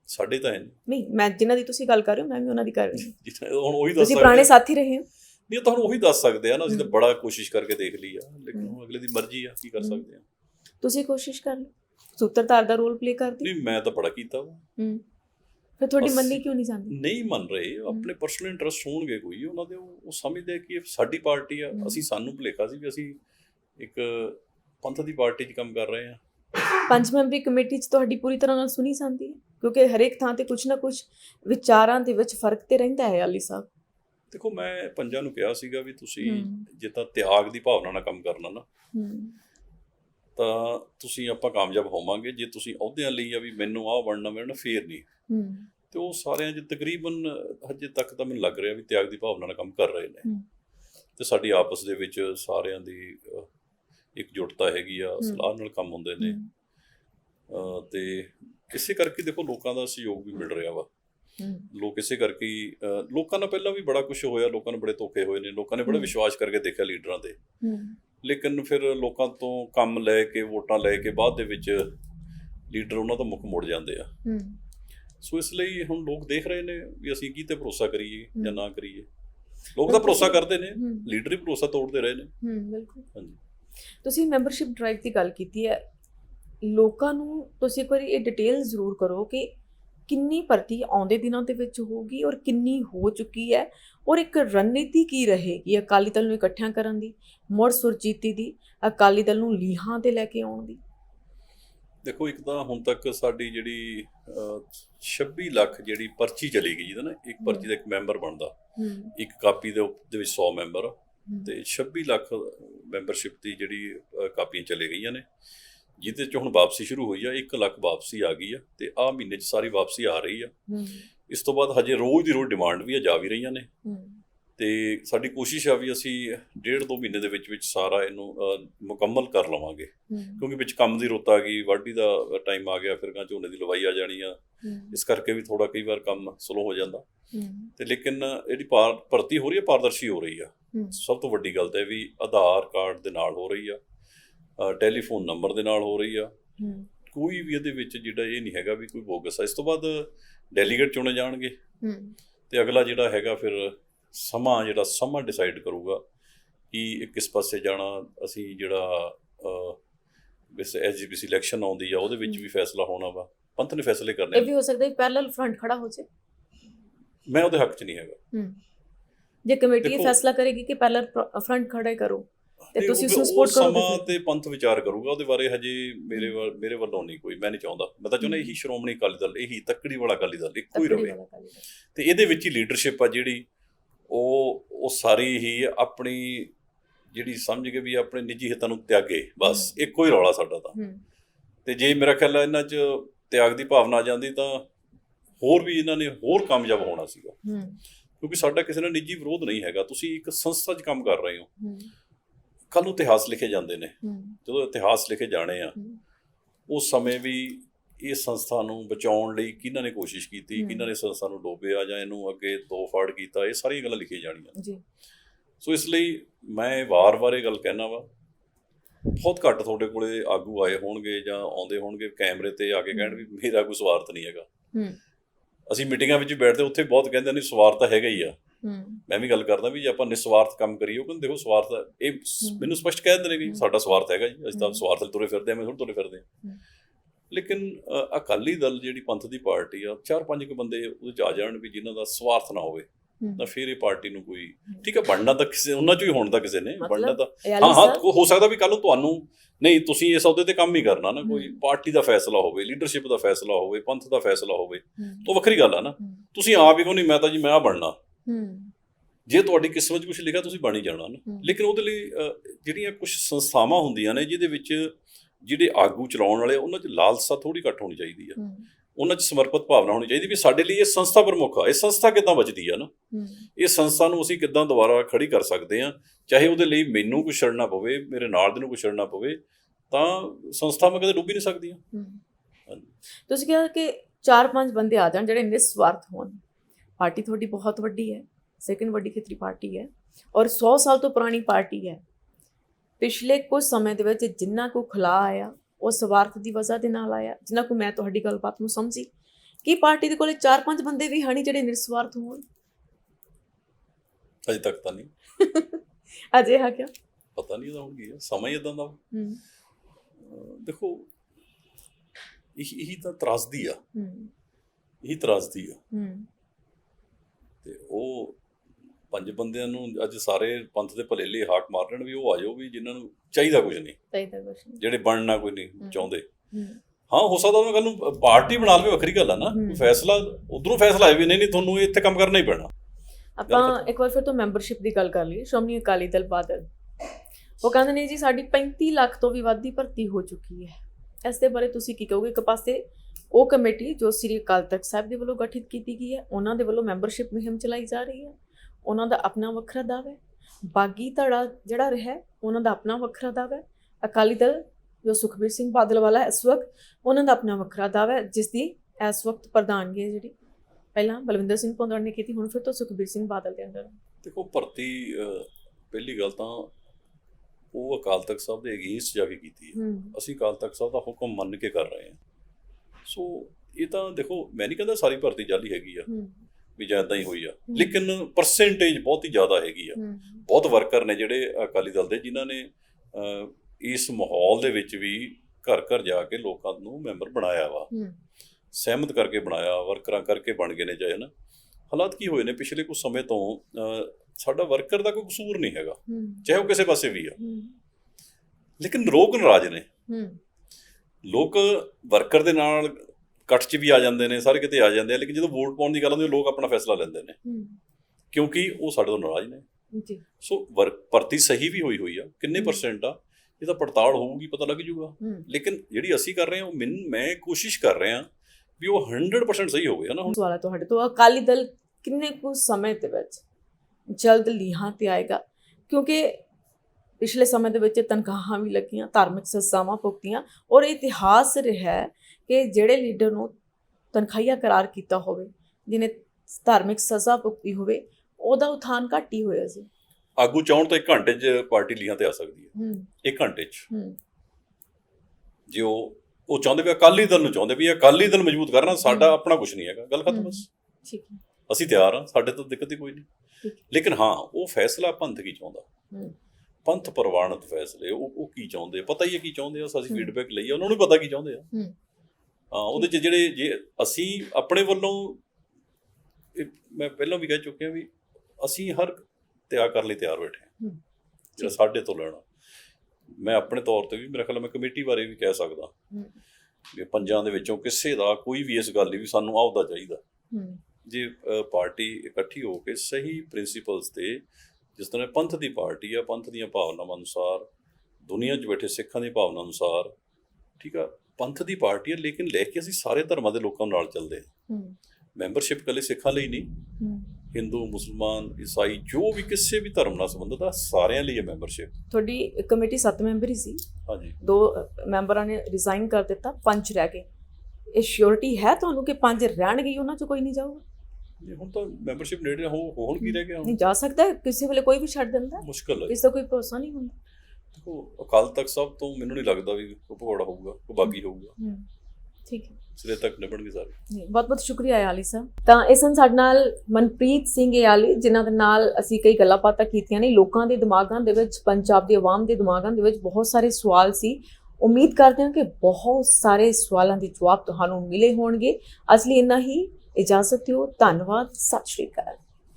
ਸਾਡੇ ਤਾਂ ਹੈ ਨਹੀਂ ਨਹੀਂ ਮੈਂ ਜਿਨ੍ਹਾਂ ਦੀ ਤੁਸੀਂ ਗੱਲ ਕਰ ਰਹੇ ਹੋ ਮੈਂ ਵੀ ਉਹਨਾਂ ਦੀ ਕਰ ਰਹੀ ਹਾਂ। ਹੁਣ ਉਹੀ ਦੱਸ ਤੁਸੀਂ ਪੁਰਾਣੇ। ਸਾਥੀ ਰਹੇ ਹੋ। ਨਹੀਂ ਉਹ ਤੁਹਾਨੂੰ ਉਹੀ ਦੱਸ ਸਕਦੇ ਆ ਨਾ ਅਸੀਂ ਤਾਂ। ਬੜਾ ਕੋਸ਼ਿਸ਼ ਕਰਕੇ ਦੇਖ ਲਈ ਆ। ਲੇਕਿਨ ਅਗਲੇ ਦੀ ਮਰਜ਼ੀ ਆ ਕੀ ਕਰ। ਸਕਦੇ ਆ। ਤੁਸੀਂ ਕੋਸ਼ਿਸ਼ ਕਰ ਲਓ। ਸੂਤਰਧਾਰ ਦਾ ਰੋਲ ਪਲੇ ਕਰਦੇ ਨਹੀਂ ਮੈਂ ਤਾਂ ਬੜਾ ਕੀਤਾ ਵਾ। ਹੂੰ ਫਿਰ ਤੁਹਾਡੀ ਮੰਨੀ ਕਿਉਂ ਨਹੀਂ ਜਾਂਦੀ? ਨਹੀਂ ਮੰਨ ਰਹੇ ਆਪਣੇ ਪਰਸਨਲ ਇੰਟਰਸਟ ਹੋਣਗੇ ਕੋਈ ਉਹਨਾਂ ਦੇ ਉਹ ਸਮਝਦੇ ਕਿ ਸਾਡੀ ਪਾਰਟੀ ਆ। ਅਸੀਂ ਸਾਨੂੰ ਭੁਲੇਖਾ ਸੀ ਵੀ ਅਸੀਂ ਇੱਕ ਪੰਥ ਦੀ ਪਾਰਟੀ 'ਚ ਕੰਮ ਕਰ ਰਹੇ ਆ। ਪੰਜ ਮੈਂਬਰੀ ਕਮੇਟੀ 'ਚ ਤੁਹਾਡੀ ਪੂਰੀ ਤਰ੍ਹਾਂ ਨਾਲ ਸੁਣੀ ਜਾਂਦੀ ਹੈ? ਕਿਉਂਕਿ ਹਰੇਕ ਥਾਂ ਤੇ ਕੁਝ ਨਾ ਕੁਝ ਵਿਚਾਰਾਂ ਦੇ ਵਿੱਚ ਫ਼ਰਕ ਤੇ ਰਹਿੰਦਾ ਹੈ ਅਲੀ ਸਾਹਿਬ। ਦੇਖੋ ਮੈਂ ਪੰਜਾਂ ਨੂੰ ਕਿਹਾ ਸੀਗਾ ਵੀ ਤੁਸੀਂ। ਜੇ ਤਾਂ ਤਿਆਗ ਦੀ ਭਾਵਨਾ ਨਾਲ ਕੰਮ ਕਰਨਾ ਨਾ ਤਾਂ ਤੁਸੀਂ ਆਪਾਂ ਕਾਮਯਾਬ ਹੋਵਾਂਗੇ। ਜੇ ਤੁਸੀਂ ਅਹੁਦਿਆਂ ਲਈ ਆ ਵੀ ਮੈਨੂੰ ਆਹ ਬਣਨਾ ਮਿਲਣਾ ਫੇਰ ਨਹੀਂ। ਤੇ ਉਹ ਸਾਰਿਆਂ 'ਚ ਤਕਰੀਬਨ ਹਜੇ ਤੱਕ ਤਾਂ ਮੈਨੂੰ ਲੱਗ ਰਿਹਾ ਵੀ ਤਿਆਗ ਦੀ ਭਾਵਨਾ ਨਾਲ ਕੰਮ ਕਰ ਰਹੇ ਨੇ। ਤੇ ਸਾਡੀ ਆਪਸ ਦੇ ਵਿੱਚ ਸਾਰਿਆਂ ਦੀ ਅਹ, ਇਕਜੁੱਟਤਾ ਹੈਗੀ ਆ ਸਲਾਹ ਨਾਲ ਕੰਮ ਹੁੰਦੇ ਨੇ। ਤੇ ਇਸੇ ਕਰਕੇ ਦੇਖੋ ਲੋਕਾਂ ਦਾ ਸਹਿਯੋਗ ਵੀ ਮਿਲ ਰਿਹਾ ਵਾ। ਲੋਕ ਇਸੇ ਕਰਕੇ ਲੋਕਾਂ ਨਾਲ ਪਹਿਲਾਂ ਵੀ ਬੜਾ ਕੁਝ ਹੋਇਆ ਲੋਕਾਂ ਨੇ ਬੜੇ ਧੋਖੇ ਹੋਏ ਨੇ ਲੋਕਾਂ ਨੇ ਬੜਾ। ਵਿਸ਼ਵਾਸ ਕਰਕੇ ਦੇਖਿਆ ਲੀਡਰਾਂ ਤੇ। ਲੇਕਿਨ ਫਿਰ ਲੋਕਾਂ ਤੋਂ ਕੰਮ ਲੈ ਕੇ ਵੋਟਾਂ ਲੈ ਕੇ ਬਾਅਦ ਦੇ ਵਿੱਚ ਲੀਡਰ ਉਹਨਾਂ ਤੋਂ ਮੁੱਖ ਮੁੜ ਜਾਂਦੇ ਆ। ਸੋ ਇਸ ਲਈ ਹੁਣ ਲੋਕ ਦੇਖ ਰਹੇ ਨੇ ਵੀ ਅਸੀਂ ਕੀ ਤੇ ਭਰੋਸਾ ਕਰੀਏ ਜਾਂ। ਨਾ ਕਰੀਏ। ਲੋਕ ਤਾਂ ਭਰੋਸਾ ਕਰਦੇ ਨੇ ਲੀਡਰ ਹੀ ਭਰੋਸਾ ਤੋੜਦੇ ਰਹੇ ਨੇ। ਹੂੰ ਬਿਲਕੁਲ। ਹਾਂਜੀ। ਤੁਸੀਂ ਮੈਂਬਰਸ਼ਿਪ ਡਰਾਈਵ ਦੀ ਗੱਲ ਕੀਤੀ ਹੈ ਲੋਕਾਂ ਨੂੰ ਤੁਸੀਂ ਇੱਕ ਵਾਰੀ ਇਹ ਡਿਟੇਲ ਜ਼ਰੂਰ ਕਰੋ ਕਿ ਕਿੰਨੀ ਭਰਤੀ ਆਉਂਦੇ ਦਿਨਾਂ ਦੇ ਵਿੱਚ ਹੋਊਗੀ ਔਰ ਕਿੰਨੀ ਹੋ ਚੁੱਕੀ ਹੈ ਔਰ ਇੱਕ ਰਣਨੀਤੀ ਕੀ ਰਹੇਗੀ ਅਕਾਲੀ ਦਲ ਨੂੰ ਇਕੱਠਿਆਂ ਕਰਨ ਦੀ ਮੁੜ ਸੁਰਜੀਤੀ ਦੀ ਅਕਾਲੀ ਦਲ ਨੂੰ ਲੀਹਾਂ ਤੇ ਲੈ ਕੇ ਆਉਣ ਦੀ? ਦੇਖੋ ਇੱਕ ਤਾਂ ਹੁਣ ਤੱਕ ਸਾਡੀ ਜਿਹੜੀ ਅਹ, 26 ਲੱਖ ਜਿਹੜੀ ਪਰਚੀ ਚਲੀ ਗਈ ਜਿਹਦਾ ਨਾ ਇੱਕ ਪਰਚੀ ਦਾ ਇੱਕ ਮੈਂਬਰ ਬਣਦਾ। ਇੱਕ ਕਾਪੀ ਦੇ ਦੇ ਵਿੱਚ 100 ਮੈਂਬਰ। ਤੇ 26 ਲੱਖ ਮੈਂਬਰਸ਼ਿਪ ਦੀ ਜਿਹੜੀ ਕਾਪੀਆਂ ਚਲੇ ਗਈਆਂ ਨੇ। ਜਿਹਦੇ ਚ ਹੁਣ ਵਾਪਸੀ ਸ਼ੁਰੂ ਹੋਈ ਆ 1 ਲੱਖ ਵਾਪਸੀ ਆ ਗਈ ਆ ਤੇ ਆ ਮਹੀਨੇ ਚ ਸਾਰੀ ਵਾਪਸੀ ਆ ਰਹੀ ਆ। ਇਸ ਤੋਂ ਬਾਅਦ ਹਜੇ ਰੋਜ਼ ਦੀ ਰੋਜ਼ ਡਿਮਾਂਡ ਵੀ ਆ ਜਾ ਵੀ ਰਹੀਆਂ ਨੇ। ਤੇ ਸਾਡੀ ਕੋਸ਼ਿਸ਼ ਆ ਵੀ ਅਸੀਂ ਡੇਢ ਦੋ ਮਹੀਨੇ ਦੇ ਵਿੱਚ ਵਿੱਚ ਸਾਰਾ ਇਹਨੂੰ ਮੁਕੰਮਲ ਕਰ ਲਵਾਂਗੇ। ਕਿਉਂਕਿ ਵਿੱਚ ਕੰਮ ਦੀ ਰੁੱਤ ਆ ਗਈ ਵਾਢੀ ਦਾ ਟਾਈਮ ਆ ਗਿਆ ਫਿਰ ਗਾਂ ਝੋਨੇ ਦੀ ਲਵਾਈ ਆ ਜਾਣੀ ਆ। ਇਸ ਕਰਕੇ ਵੀ ਥੋੜਾ ਕਈ ਵਾਰ ਕੰਮ ਸਲੋ ਹੋ ਜਾਂਦਾ। ਤੇ ਲੇਕਿਨ ਪਾਰ ਭਰਤੀ ਹੋ ਰਹੀ ਹੈ ਪਾਰਦਰਸ਼ੀ ਹੋ ਰਹੀ ਆ। ਸਭ ਤੋਂ ਵੱਡੀ ਗੱਲ ਤਾਂ ਇਹ ਵੀ ਆਧਾਰ ਕਾਰਡ ਦੇ ਨਾਲ ਹੋ ਰਹੀ ਆ। ਟੈਲੀਫੋਨ ਨੰਬਰ ਦੇ ਨਾਲ ਹੋ ਰਹੀ ਆ। ਕੋਈ ਵੀ ਇਹਦੇ ਵਿੱਚ ਜਿਹੜਾ ਇਹ ਨਹੀਂ ਹੈਗਾ ਵੀ ਕੋਈ ਬੋਗਸ ਆ। ਇਸ ਤੋਂ ਬਾਅਦ ਡੈਲੀਗੇਟ ਚੁਣੇ ਜਾਣਗੇ। ਤੇ ਅਗਲਾ ਜਿਹੜਾ ਹੈਗਾ ਫਿਰ ਸਮਾਂ ਜਿਹੜਾ ਸਮਾਂ ਡਿਸਾਈਡ ਕਰੂਗਾ ਕਿ ਕਿਸ ਪਾਸੇ ਜਾਣਾ ਅਸੀਂ ਜਿਹੜਾ ਵਿਸ ਐਸਜੀਪੀਸੀ ਇਲੈਕਸ਼ਨ ਆਉਂਦੀ ਆ ਉਹਦੇ ਵਿੱਚ। ਵੀ ਫੈਸਲਾ ਹੋਣਾ ਵਾ। ਪੰਥ ਨੇ ਫੈਸਲੇ ਕਰਨੇ ਇਹ। ਵੀ ਹੋ ਸਕਦਾ ਹੈ ਪੈਰਲਲ ਫਰੰਟ ਖੜਾ ਹੋ ਜਾਏ ਮੈਂ ਉਹਦੇ ਹੱਕ 'ਚ ਨਹੀਂ ਹੈਗਾ। ਜੇ ਕਮੇਟੀ ਇਹ ਫੈਸਲਾ ਕਰੇਗੀ ਕਿ ਪੈਰਲਲ ਫਰੰਟ ਖੜਾ ਕਰੋ। ਤੇ ਤੁਸੀਂ ਉਸ ਨੂੰ support ਕਰੋਗੇ ਸਮਾਂ? ਤੇ ਪੰਥ ਵਿਚਾਰ ਕਰੂਗਾ ਉਹਦੇ ਬਾਰੇ ਹਜੇ ਮੇਰੇ ਮੇਰੇ ਵੱਲੋਂ ਨਹੀਂ ਕੋਈ ਮੈਂ ਨਹੀਂ ਚਾਹੁੰਦਾ ਮੈਂ ਤਾਂ ਚਾਹੁੰਦਾ। ਇਹੀ ਸ਼੍ਰੋਮਣੀ ਅਕਾਲੀ ਦਲ ਇਹੀ ਤੱਕੜੀ ਵਾਲਾ ਅਕਾਲੀ ਦਲ ਇੱਕੋ ਹੀ ਰਵੇ। ਤੇ ਇਹਦੇ ਵਿੱਚ ਹੀ ਲੀਡਰਸ਼ਿਪ ਆ ਜਿਹੜੀ ਉਹ ਉਹ ਸਾਰੀ ਹੀ ਆਪਣੀ ਜਿਹੜੀ ਸਮਝ ਕੇ ਵੀ ਆਪਣੇ ਨਿੱਜੀ ਹਿੱਤਾਂ ਨੂੰ ਤਿਆਗੇ ਬਸ। ਇੱਕੋ ਹੀ ਰੌਲਾ ਸਾਡਾ ਤਾਂ ਤੇ ਜੇ ਮੇਰਾ ਖਿਆਲ ਹੈ ਇਹਨਾਂ 'ਚ ਤਿਆਗ ਦੀ ਭਾਵਨਾ ਆ ਜਾਂਦੀ ਤਾਂ ਹੋਰ ਵੀ ਇਹਨਾਂ ਨੇ ਹੋਰ ਕਾਮਯਾਬ ਹੋਣਾ ਸੀਗਾ ਕਿਉਂਕਿ ਸਾਡਾ ਕਿਸੇ ਨਾਲ ਨਿੱਜੀ ਵਿਰੋਧ ਨਹੀਂ ਹੈਗਾ ਤੁਸੀਂ ਇੱਕ ਸੰਸਥਾ 'ਚ ਕੰਮ ਕਰ ਰਹੇ ਹੂੰ ਕੱਲ ਨੂੰ ਇਤਿਹਾਸ ਲਿਖੇ ਜਾਂਦੇ ਨੇ। ਜਦੋਂ ਇਤਿਹਾਸ ਲਿਖੇ ਜਾਣੇ ਆ। ਉਸ ਸਮੇਂ ਵੀ ਇਹ ਸੰਸਥਾ ਨੂੰ ਬਚਾਉਣ ਲਈ ਕਿਹਨਾਂ ਨੇ ਕੋਸ਼ਿਸ਼ ਕੀਤੀ। ਕਿਹਨਾਂ ਨੇ ਸੰਸਥਾ ਨੂੰ ਡੋਬਿਆ ਜਾਂ ਇਹਨੂੰ ਅੱਗੇ ਦੋ ਫਾੜ ਕੀਤਾ ਇਹ ਸਾਰੀਆਂ ਗੱਲਾਂ ਲਿਖੀਆਂ ਜਾਣੀਆਂ। ਜੀ। ਸੋ ਇਸ ਲਈ ਮੈਂ ਵਾਰ-ਵਾਰ ਇਹ ਗੱਲ ਕਹਿਣਾ ਵਾ ਬਹੁਤ ਘੱਟ ਤੁਹਾਡੇ ਕੋਲੇ ਆਗੂ ਆਏ ਹੋਣਗੇ ਜਾਂ ਆਉਂਦੇ ਹੋਣਗੇ ਕੈਮਰੇ ਤੇ ਆ ਕੇ ਕਹਿਣ ਵੀ ਮੇਰਾ ਕੋਈ ਸਵਾਰਥ ਨਹੀਂ ਹੈਗਾ। ਹੂੰ। ਅਸੀਂ ਮੀਟਿੰਗਾਂ ਵਿੱਚ ਬੈਠਦੇ ਉੱਥੇ ਬਹੁਤ ਕਹਿੰਦੇ ਨੇ ਸਵਾਰਥ ਹੈਗਾ ਹੀ ਆ। ਮੈਂ ਵੀ ਗੱਲ ਕਰਦਾ ਵੀ ਜੇ ਆਪਾਂ ਨਿਸਵਾਰਥ ਕੰਮ ਕਰੀਏ ਉਹ ਕਹਿੰਦੇ ਦੇਖੋ ਸਵਾਰਥ ਇਹ। ਮੈਨੂੰ ਸਪਸ਼ਟ ਕਹਿ ਦਿੰਦੇ ਨੇ ਹਮ। ਸਾਡਾ ਸਵਾਰਥ ਹੈਗਾ ਜੀ ਅਸੀਂ ਤਾਂ। ਸਵਾਰਥ ਲਈ ਤੁਰੇ ਫਿਰਦੇ ਆ ਮੈਂ ਥੋੜ੍ਹਾ ਤੁਰੇ ਫਿਰਦੇ ਆ। ਲੇਕਿਨ ਅਕਾਲੀ ਦਲ ਜਿਹੜੀ ਪੰਥ ਦੀ ਪਾਰਟੀ ਆ ਚਾਰ ਪੰਜ ਕੁ ਬੰਦੇ ਉਹਦੇ ਚ ਆ ਜਾਣ ਵੀ ਜਿਨ੍ਹਾਂ ਦਾ ਸਵਾਰਥ ਨਾ ਹੋਵੇ ਤਾਂ ਫਿਰ ਇਹ ਪਾਰਟੀ ਨੂੰ ਕੋਈ ਠੀਕ ਹੈ ਬਣਨਾ ਤਾਂ ਕਿਸੇ ਉਹਨਾਂ ਚੋਂ ਹੀ ਹੋਣ ਦਾ ਕਿਸੇ ਨੇ ਬਣਨਾ ਤਾਂ ਹਾਂ ਹਾਂ ਹੋ ਸਕਦਾ ਵੀ ਕੱਲ ਨੂੰ ਤੁਹਾਨੂੰ ਨਹੀਂ ਤੁਸੀਂ ਇਸ ਅਹੁਦੇ ਤੇ ਕੰਮ ਹੀ ਕਰਨਾ ਨਾ ਕੋਈ। ਪਾਰਟੀ ਦਾ ਫੈਸਲਾ ਹੋਵੇ ਲੀਡਰਸ਼ਿਪ ਦਾ ਫੈਸਲਾ ਹੋਵੇ ਪੰਥ ਦਾ ਫੈਸਲਾ ਹੋਵੇ ਉਹ ਵੱਖਰੀ ਗੱਲ ਆ ਨਾ ਤੁਸੀਂ ਆਪ ਹੀ ਕਹੋ ਨਹੀਂ ਮੈਂ ਤਾਂ ਜੀ ਮੈਂ ਆ ਬਣਨਾ ਹੂੰ। ਜੇ ਤੁਹਾਡੀ ਕਿਸਮਤ 'ਚ ਕੁਝ ਲਿਖਿਆ ਤੁਸੀਂ ਬਣ ਹੀ ਜਾਣਾ ਨਾ। ਲੇਕਿਨ ਉਹਦੇ ਲਈ ਜਿਹੜੀਆਂ ਕੁਝ ਸੰਸਥਾਵਾਂ ਹੁੰਦੀਆਂ ਨੇ ਜਿਹਦੇ ਵਿੱਚ ਜਿਹੜੇ ਆਗੂ ਚਲਾਉਣ ਵਾਲੇ ਉਹਨਾਂ 'ਚ ਲਾਲਸਾ ਥੋੜੀ ਘੱਟ ਹੋਣੀ ਚਾਹੀਦੀ ਆ। ਉਹਨਾਂ 'ਚ ਸਮਰਪਿਤ ਭਾਵਨਾ ਹੋਣੀ ਚਾਹੀਦੀ ਵੀ ਸਾਡੇ ਲਈ ਇਹ ਸੰਸਥਾ ਪ੍ਰਮੁੱਖ ਆ। ਇਹ ਸੰਸਥਾ ਕਿੱਦਾਂ ਬਚਦੀ ਆ ਨਾ? ਇਹ ਸੰਸਥਾ ਨੂੰ ਅਸੀਂ ਕਿੱਦਾਂ ਦੁਬਾਰਾ ਖੜੀ ਕਰ ਸਕਦੇ ਆ? ਚਾਹੇ ਉਹਦੇ ਲਈ ਮੈਨੂੰ ਕੁਛ ਛੱਡਣਾ ਪਵੇ ਮੇਰੇ ਨਾਲ ਦੇ ਨੂੰ ਕੁਛ ਛੱਡਣਾ ਪਵੇ ਤਾਂ ਸੰਸਥਾਵਾਂ ਕਦੇ ਡੁੱਬ ਹੀ ਨਹੀਂ ਸਕਦੀਆਂ। ਤੁਸੀਂ ਕਿਹਾ ਕਿ ਚਾਰ ਪੰਜ ਬੰਦੇ ਆ ਜਾਣ ਜਿਹੜੇ ਨਿਸਵਾਰਥ ਹੋਣ। ਪਾਰਟੀ ਤੁਹਾਡੀ ਬਹੁਤ ਵੱਡੀ ਹੈ ਸੈਕੰਡ ਵੱਡੀ ਖੇਤਰੀ ਪਾਰਟੀ ਹੈ ਔਰ 100 ਸਾਲ ਤੋਂ ਪੁਰਾਣੀ ਪਾਰਟੀ ਹੈ। ਪਿਛਲੇ ਕੁਝ ਸਮੇਂ ਦੇ ਵਿੱਚ ਜਿੰਨਾ ਕੋ ਖਲਾ ਆਇਆ ਉਹ ਸਵਾਰਥ ਦੀ ਵਜ੍ਹਾ ਦੇ ਨਾਲ ਆਇਆ ਜਿੰਨਾ ਕੋ ਮੈਂ ਤੁਹਾਡੀ ਗੱਲਬਾਤ ਨੂੰ ਸਮਝੀ ਕੀ ਪਾਰਟੀ ਦੇ ਕੋਲੇ 4-5 ਬੰਦੇ ਵੀ ਹਨ ਜਿਹੜੇ ਨਿਰਸਵਾਰਥ ਹੋਣ? ਅਜੇ ਤੱਕ ਤਾਂ ਨਹੀਂ। ਅਜੇ ਹਾਂ ਕਿਆ ਪਤਾ ਨਹੀਂ ਇਹਦਾ ਹੁਣ ਕੀ ਹੈ ਸਮਾਂ ਹੀ ਇਦਾਂ ਦਾ। ਹੂੰ। ਦੇਖੋ ਇਹ ਇਹੀ ਤਾਂ ਤਰਾਸਦੀ ਆ। ਹੂੰ। ਇਹੀ ਤਰਾਸਦੀ ਆ। ਹੂੰ। ਤੇ ਉਹ ਪੰਜ ਬੰਦਿਆਂ ਨੂੰ ਅੱਜ ਸਾਰੇ ਪੰਥ ਦੇ ਭਲੇ ਲਈ ਹਾਕ ਮਾਰ ਲੈਣ ਵੀ ਉਹ ਆ ਜਾਓ ਵੀ ਜਿਨ੍ਹਾਂ ਨੂੰ ਚਾਹੀਦਾ ਕੁਝ ਨਹੀਂ। ਤਾਂ ਕੁਛ ਨਹੀਂ। ਜਿਹੜੇ ਬਣਨਾ ਕੋਈ ਨਹੀਂ। ਚਾਹੁੰਦੇ। ਹੂੰ ਹਾਂ ਹੋ ਸਕਦਾ ਉਹਨਾਂ ਗੱਲ ਨੂੰ ਪਾਰਟੀ ਬਣਾ ਲਵੇ ਵੱਖਰੀ ਗੱਲ ਆ ਨਾ। ਫੈਸਲਾ ਉਧਰੋਂ ਫੈਸਲਾ ਆਏ ਵੀ ਨਹੀਂ ਨਹੀਂ ਤੁਹਾਨੂੰ ਇੱਥੇ ਕੰਮ ਕਰਨਾ ਹੀ ਪੈਣਾ। ਆਪਾਂ। ਇੱਕ ਵਾਰ ਫਿਰ ਤੋਂ ਮੈਂਬਰਸ਼ਿਪ ਦੀ ਗੱਲ ਕਰ ਲਈਏ ਸ਼੍ਰੋਮਣੀ ਅਕਾਲੀ ਦਲ ਬਾਦਲ। ਉਹ ਕਹਿੰਦੇ ਨੇ ਜੀ ਸਾਡੀ 35 ਲੱਖ ਤੋਂ ਵੀ ਵੱਧ ਦੀ ਭਰਤੀ ਹੋ ਚੁੱਕੀ ਹੈ। ਇਸ ਦੇ ਬਾਰੇ ਤੁਸੀਂ ਕੀ ਕਹੋਗੇ? ਇੱਕ ਪਾਸੇ ਉਹ ਕਮੇਟੀ ਜੋ ਸ੍ਰੀ ਅਕਾਲ ਤਖਤ ਸਾਹਿਬ ਦੇ ਵੱਲੋਂ ਗਠਿਤ ਕੀਤੀ ਗਈ ਹੈ ਉਹਨਾਂ ਦੇ ਵੱਲੋਂ ਮੈਂਬਰਸ਼ਿਪ ਮੁਹਿੰਮ ਚਲਾਈ ਜਾ ਰਹੀ ਹੈ। ਉਹਨਾਂ ਦਾ ਆਪਣਾ ਵੱਖਰਾ ਦਾਅਵਾ ਹੈ। ਬਾਗੀ ਧੜਾ ਜਿਹੜਾ ਰਿਹਾ ਉਹਨਾਂ ਦਾ ਆਪਣਾ ਵੱਖਰਾ ਦਾਅਵਾ ਹੈ। ਅਕਾਲੀ ਦਲ ਜੋ ਸੁਖਬੀਰ ਸਿੰਘ ਬਾਦਲ ਵਾਲਾ ਇਸ ਵਕਤ ਉਹਨਾਂ ਦਾ ਆਪਣਾ ਵੱਖਰਾ ਦਾਅਵਾ ਹੈ ਜਿਸ ਦੀ ਇਸ ਵਕਤ ਪ੍ਰਧਾਨਗੀ ਹੈ ਜਿਹੜੀ। ਪਹਿਲਾਂ ਬਲਵਿੰਦਰ ਸਿੰਘ ਭੁੰਦੜ ਨੇ ਕੀਤੀ ਹੁਣ ਫਿਰ ਤੋਂ ਸੁਖਬੀਰ ਸਿੰਘ ਬਾਦਲ ਦੇ ਅੰਦਰ। ਦੇਖੋ ਭਰਤੀ ਪਹਿਲੀ ਗੱਲ ਤਾਂ ਉਹ ਅਕਾਲ ਤਖਤ ਸਾਹਿਬ ਦੇ ਅਗੇਂਸਟ ਜਾ ਕੇ ਕੀਤੀ ਹੂੰ। ਅਸੀਂ ਅਕਾਲ ਤਖਤ ਸਾਹਿਬ ਦਾ ਹੁਕਮ ਮੰਨ ਕੇ ਕਰ ਰਹੇ ਹਾਂ। ਸੋ ਇਹ ਤਾਂ ਦੇਖੋ ਮੈਂ ਨਹੀਂ ਕਹਿੰਦਾ ਸਾਰੀ ਭਰਤੀ ਜਾਲੀ ਹੈਗੀ ਆ ਵੀ ਜਾਂ ਇਦਾਂ ਹੀ ਹੋਈ ਆ। ਲੇਕਿਨ ਪਰਸੈਂਟੇਜ ਬਹੁਤ ਹੀ ਜ਼ਿਆਦਾ ਹੈਗੀ ਆ। ਬਹੁਤ ਵਰਕਰ ਨੇ ਜਿਹੜੇ ਅਕਾਲੀ ਦਲ ਦੇ ਜਿਨ੍ਹਾਂ ਨੇ ਇਸ ਮਾਹੌਲ ਦੇ ਵਿੱਚ ਵੀ ਘਰ ਘਰ ਜਾ ਕੇ ਲੋਕਾਂ ਨੂੰ ਮੈਂਬਰ ਬਣਾਇਆ ਵਾ। ਸਹਿਮਤ ਕਰਕੇ ਬਣਾਇਆ ਵਰਕਰਾਂ ਕਰਕੇ ਬਣ ਗਏ ਨੇ ਚਾਹੇ ਨਾ ਹਾਲਾਤ ਕੀ ਹੋਏ ਨੇ? ਪਿਛਲੇ ਕੁਝ ਸਮੇਂ ਤੋਂ ਸਾਡਾ ਵਰਕਰ ਦਾ ਕੋਈ ਕਸੂਰ ਨਹੀਂ ਹੈਗਾ। ਚਾਹੇ ਉਹ ਕਿਸੇ ਪਾਸੇ ਵੀ ਆ। ਲੇਕਿਨ ਲੋਕ ਨਾਰਾਜ਼ ਨੇ। ਲੋਕ ਵਰਕਰ ਦੇ ਨਾਲ ਇਕੱਠ 'ਚ ਵੀ ਆ ਜਾਂਦੇ ਨੇ ਸਾਰੇ ਕਿਤੇ ਆ ਜਾਂਦੇ ਆ ਲੇਕਿਨ ਜਦੋਂ ਵੋਟ ਪਾਉਣ ਦੀ ਗੱਲ ਆਉਂਦੀ ਹੈ ਲੋਕ ਆਪਣਾ ਫੈਸਲਾ ਲੈਂਦੇ ਨੇ। ਕਿਉਂਕਿ ਉਹ ਸਾਡੇ ਤੋਂ ਨਾਰਾਜ਼ ਨੇ। ਜੀ। ਸੋ ਵਰ- ਭਰਤੀ ਸਹੀ ਵੀ ਹੋਈ ਹੋਈ ਆ ਕਿੰਨੇ। ਪਰਸੈਂਟ ਆ ਇਹ ਤਾਂ ਪੜਤਾਲ ਹੋਊਗੀ ਪਤਾ ਲੱਗ ਜਾਊਗਾ ਹੂੰ। ਲੇਕਿਨ ਜਿਹੜੀ ਅਸੀਂ ਕਰ ਰਹੇ ਹਾਂ ਉਹ ਮੈਨ- ਮੈਂ ਕੋਸ਼ਿਸ਼ ਕਰ ਰਿਹਾ ਵੀ ਉਹ 100% ਸਹੀ ਹੋਵੇ ਹੈ ਨਾ ਹੁਣ? ਸਵਾਲ ਤੁਹਾਡੇ ਤੋਂ। ਅਕਾਲੀ ਦਲ ਕਿੰਨੇ ਕੁ ਸਮੇਂ ਦੇ ਵਿੱਚ ਜਲਦ ਲੀਹਾਂ ਤੇ ਆਏਗਾ? ਕਿਉਂਕਿ ਪਿਛਲੇ ਸਮੇਂ ਦੇ ਵਿੱਚ ਤਨਖਾਹਾਂ ਵੀ ਲੱਗੀਆਂ ਧਾਰਮਿਕ ਸਜ਼ਾਵਾਂ ਭੁਗਤੀਆਂ ਔਰ ਇਤਿਹਾਸ ਰਿਹਾ ਕਿ ਜਿਹੜੇ ਲੀਡਰ ਨੂੰ ਤਨਖਾਹੀਆ ਕਰਾਰ ਕੀਤਾ ਹੋਵੇ ਜਿਹਨੇ ਧਾਰਮਿਕ ਸਜ਼ਾ ਭੁਗਤੀ ਹੋਵੇ ਉਹਦਾ ਉਥਾਨ ਘੱਟ ਹੀ ਹੋਇਆ ਸੀ। ਆਗੂ ਚਾਹਣ ਤਾਂ ਇੱਕ ਘੰਟੇ 'ਚ ਪਾਰਟੀ ਲੀਹਾਂ ਤੇ ਆ ਸਕਦੀ ਹੈ। ਹੂੰ। ਇੱਕ ਘੰਟੇ 'ਚ। ਜੇ ਉਹ ਉਹ ਚਾਹੁੰਦੇ ਵੀ ਅਕਾਲੀ ਦਲ ਨੂੰ ਚਾਹੁੰਦੇ ਵੀ ਅਕਾਲੀ ਦਲ ਮਜ਼ਬੂਤ ਕਰਨਾ ਸਾਡਾ। ਆਪਣਾ ਕੁਝ ਨਹੀਂ ਹੈਗਾ। ਗੱਲ ਖਤਮ। ਬਸ। ਠੀਕ ਹੈ। ਅਸੀਂ ਤਿਆਰ ਹਾਂ ਸਾਡੇ ਤੋਂ ਦਿੱਕਤ ਹੀ ਕੋਈ ਨਹੀਂ। ਲੇਕਿਨ ਹਾਂ ਉਹ ਫੈਸਲਾ ਪੰਥ ਕੀ ਚਾਹੁੰਦਾ ਹੂੰ। ਪੰਥ ਪ੍ਰਵਾਨਿਤ ਫੈਸਲੇ ਉਹ ਉਹ ਕੀ ਚਾਹੁੰਦੇ ਆ, ਪਤਾ ਹੀ ਹੈ ਕੀ ਚਾਹੁੰਦੇ ਆ ਅਸੀਂ। ਫੀਡਬੈਕ ਲਈ ਆ ਉਹਨਾਂ ਨੂੰ ਪਤਾ ਕੀ ਚਾਹੁੰਦੇ ਆ। ਹੂੰ। ਉਹਦੇ ਚ ਜਿਹੜੇ ਜੇ ਅਸੀਂ ਆਪਣੇ ਵੱਲੋਂ ਮੈਂ ਪਹਿਲਾਂ ਵੀ ਕਹਿ ਚੁੱਕਿਆ ਵੀ ਅਸੀਂ ਹਰ ਤਿਆਗ ਕਰਨ ਲਈ ਤਿਆਰ ਬੈਠੇ ਹਾਂ। ਜਿਹੜਾ ਸਾਡੇ ਤੋਂ ਲੈਣਾ। ਮੈਂ ਆਪਣੇ ਤੌਰ ਤੇ ਵੀ ਮੇਰਾ ਖਿਆਲ ਮੈਂ ਕਮੇਟੀ ਬਾਰੇ ਵੀ ਕਹਿ ਸਕਦਾ। ਵੀ ਪੰਜਾਂ ਦੇ ਵਿੱਚੋਂ ਕਿਸੇ ਦਾ ਕੋਈ ਵੀ ਇਸ ਗੱਲ ਨਹੀਂ ਵੀ ਸਾਨੂੰ ਆਉਦਾ ਚਾਹੀਦਾ। ਜੇ ਪਾਰਟੀ ਇਕੱਠੀ ਹੋ ਕੇ ਸਹੀ ਪ੍ਰਿੰਸੀਪਲਸ ਤੇ ਜਿਸ ਤਰ੍ਹਾਂ ਪੰਥ ਦੀ ਪਾਰਟੀ ਆ ਪੰਥ ਦੀਆਂ ਭਾਵਨਾਵਾਂ ਅਨੁਸਾਰ ਦੁਨੀਆ 'ਚ ਬੈਠੇ ਸਿੱਖਾਂ ਦੀ ਭਾਵਨਾ ਅਨੁਸਾਰ ਠੀਕ ਆ ਪੰਥ ਦੀ ਪਾਰਟੀ ਆ ਲੇਕਿਨ ਲੈ ਕੇ ਅਸੀਂ ਸਾਰੇ ਧਰਮਾਂ ਦੇ ਲੋਕਾਂ ਨਾਲ ਚੱਲਦੇ ਹਾਂ ਹੂੰ। ਮੈਂਬਰਸ਼ਿਪ ਕੱਲੇ ਸਿੱਖਾਂ ਲਈ ਨਹੀਂ। ਹੂੰ। ਹਿੰਦੂ ਮੁਸਲਮਾਨ ਈਸਾਈ ਜੋ ਵੀ ਕਿਸੇ ਵੀ ਧਰਮ ਨਾਲ ਸੰਬੰਧਿਤ ਆ ਸਾਰਿਆਂ ਲਈ ਹੈ ਮੈਂਬਰਸ਼ਿਪ। ਤੁਹਾਡੀ ਕਮੇਟੀ 7 ਮੈਂਬਰੀ ਸੀ। ਹਾਂਜੀ। ਦੋ ਮੈਂਬਰਾਂ ਨੇ ਰਿਜ਼ਾਈਨ ਕਰ ਦਿੱਤਾ ਪੰਜ ਰਹਿ ਗਏ। ਇਹ ਸ਼ੋਰਿਟੀ ਹੈ ਤੁਹਾਨੂੰ ਕਿ ਪੰਜ ਰਹਿਣਗੇ ਹੀ, ਉਹਨਾਂ ਚੋਂ ਕੋਈ ਨਹੀਂ ਜਾਊਗਾ? ਜੇ ਹੁਣ ਤਾਂ ਮੈਂਬਰਸ਼ਿਪ ਨੇੜੇ ਹੋ ਹੁਣ ਕੀ ਰਹਿ ਗਿਆ ਨਹੀਂ ਜਾ ਸਕਦਾ ਹੈ, ਕਿਸੇ ਵੇਲੇ ਕੋਈ ਵੀ ਛੱਡ ਦਿੰਦਾ ਹੈ। ਮੁਸ਼ਕਲ ਹੈ। ਇਸ ਦਾ ਕੋਈ ਭਰੋਸਾ ਨਹੀਂ ਹੁੰਦਾ। ਦੇਖੋ ਅਕਾਲ ਤਖਤ ਸਾਹਿਬ ਤੋਂ ਮੈਨੂੰ ਨਹੀਂ ਲੱਗਦਾ ਵੀ ਕੋਈ ਭਗੌੜਾ ਹੋਊਗਾ ਕੋਈ ਬਾਗੀ ਹੋਊਗਾ। ਠੀਕ ਹੈ। ਸਿਰੇ ਤੱਕ ਨਿਭਣਗੇ ਸਾਰੇ। ਬਹੁਤ ਬਹੁਤ ਸ਼ੁਕਰੀਆ ਯਾਲੀ ਸਾਹਿਬ ਤਾਂ ਇਸ ਹਨ ਸਾਡੇ ਨਾਲ ਮਨਪ੍ਰੀਤ ਸਿੰਘ ਯਾਲੀ ਜਿਨ੍ਹਾਂ ਦੇ ਨਾਲ ਅਸੀਂ ਕਈ ਗੱਲਾਂ ਬਾਤਾਂ ਕੀਤੀਆਂ ਨੇ ਲੋਕਾਂ ਦੇ ਦਿਮਾਗਾਂ ਦੇ ਵਿੱਚ ਪੰਜਾਬ ਦੀ ਆਵਾਮ ਦੇ ਦਿਮਾਗਾਂ ਦੇ ਵਿੱਚ ਬਹੁਤ ਸਾਰੇ ਸਵਾਲ ਸੀ। ਉਮੀਦ ਕਰਦੇ ਹਾਂ ਕਿ ਬਹੁਤ ਸਾਰੇ ਸਵਾਲਾਂ ਦੇ ਜਵਾਬ ਤੁਹਾਨੂੰ ਮਿਲੇ ਹੋਣਗੇ। ਅਸਲੀ ਇੰਨਾ ਹੀ। ਇਜਾਜ਼ਤ ਦਿਓ। ਧੰਨਵਾਦ। ਸਤਿ ਸ਼੍ਰੀ ਅਕਾਲ।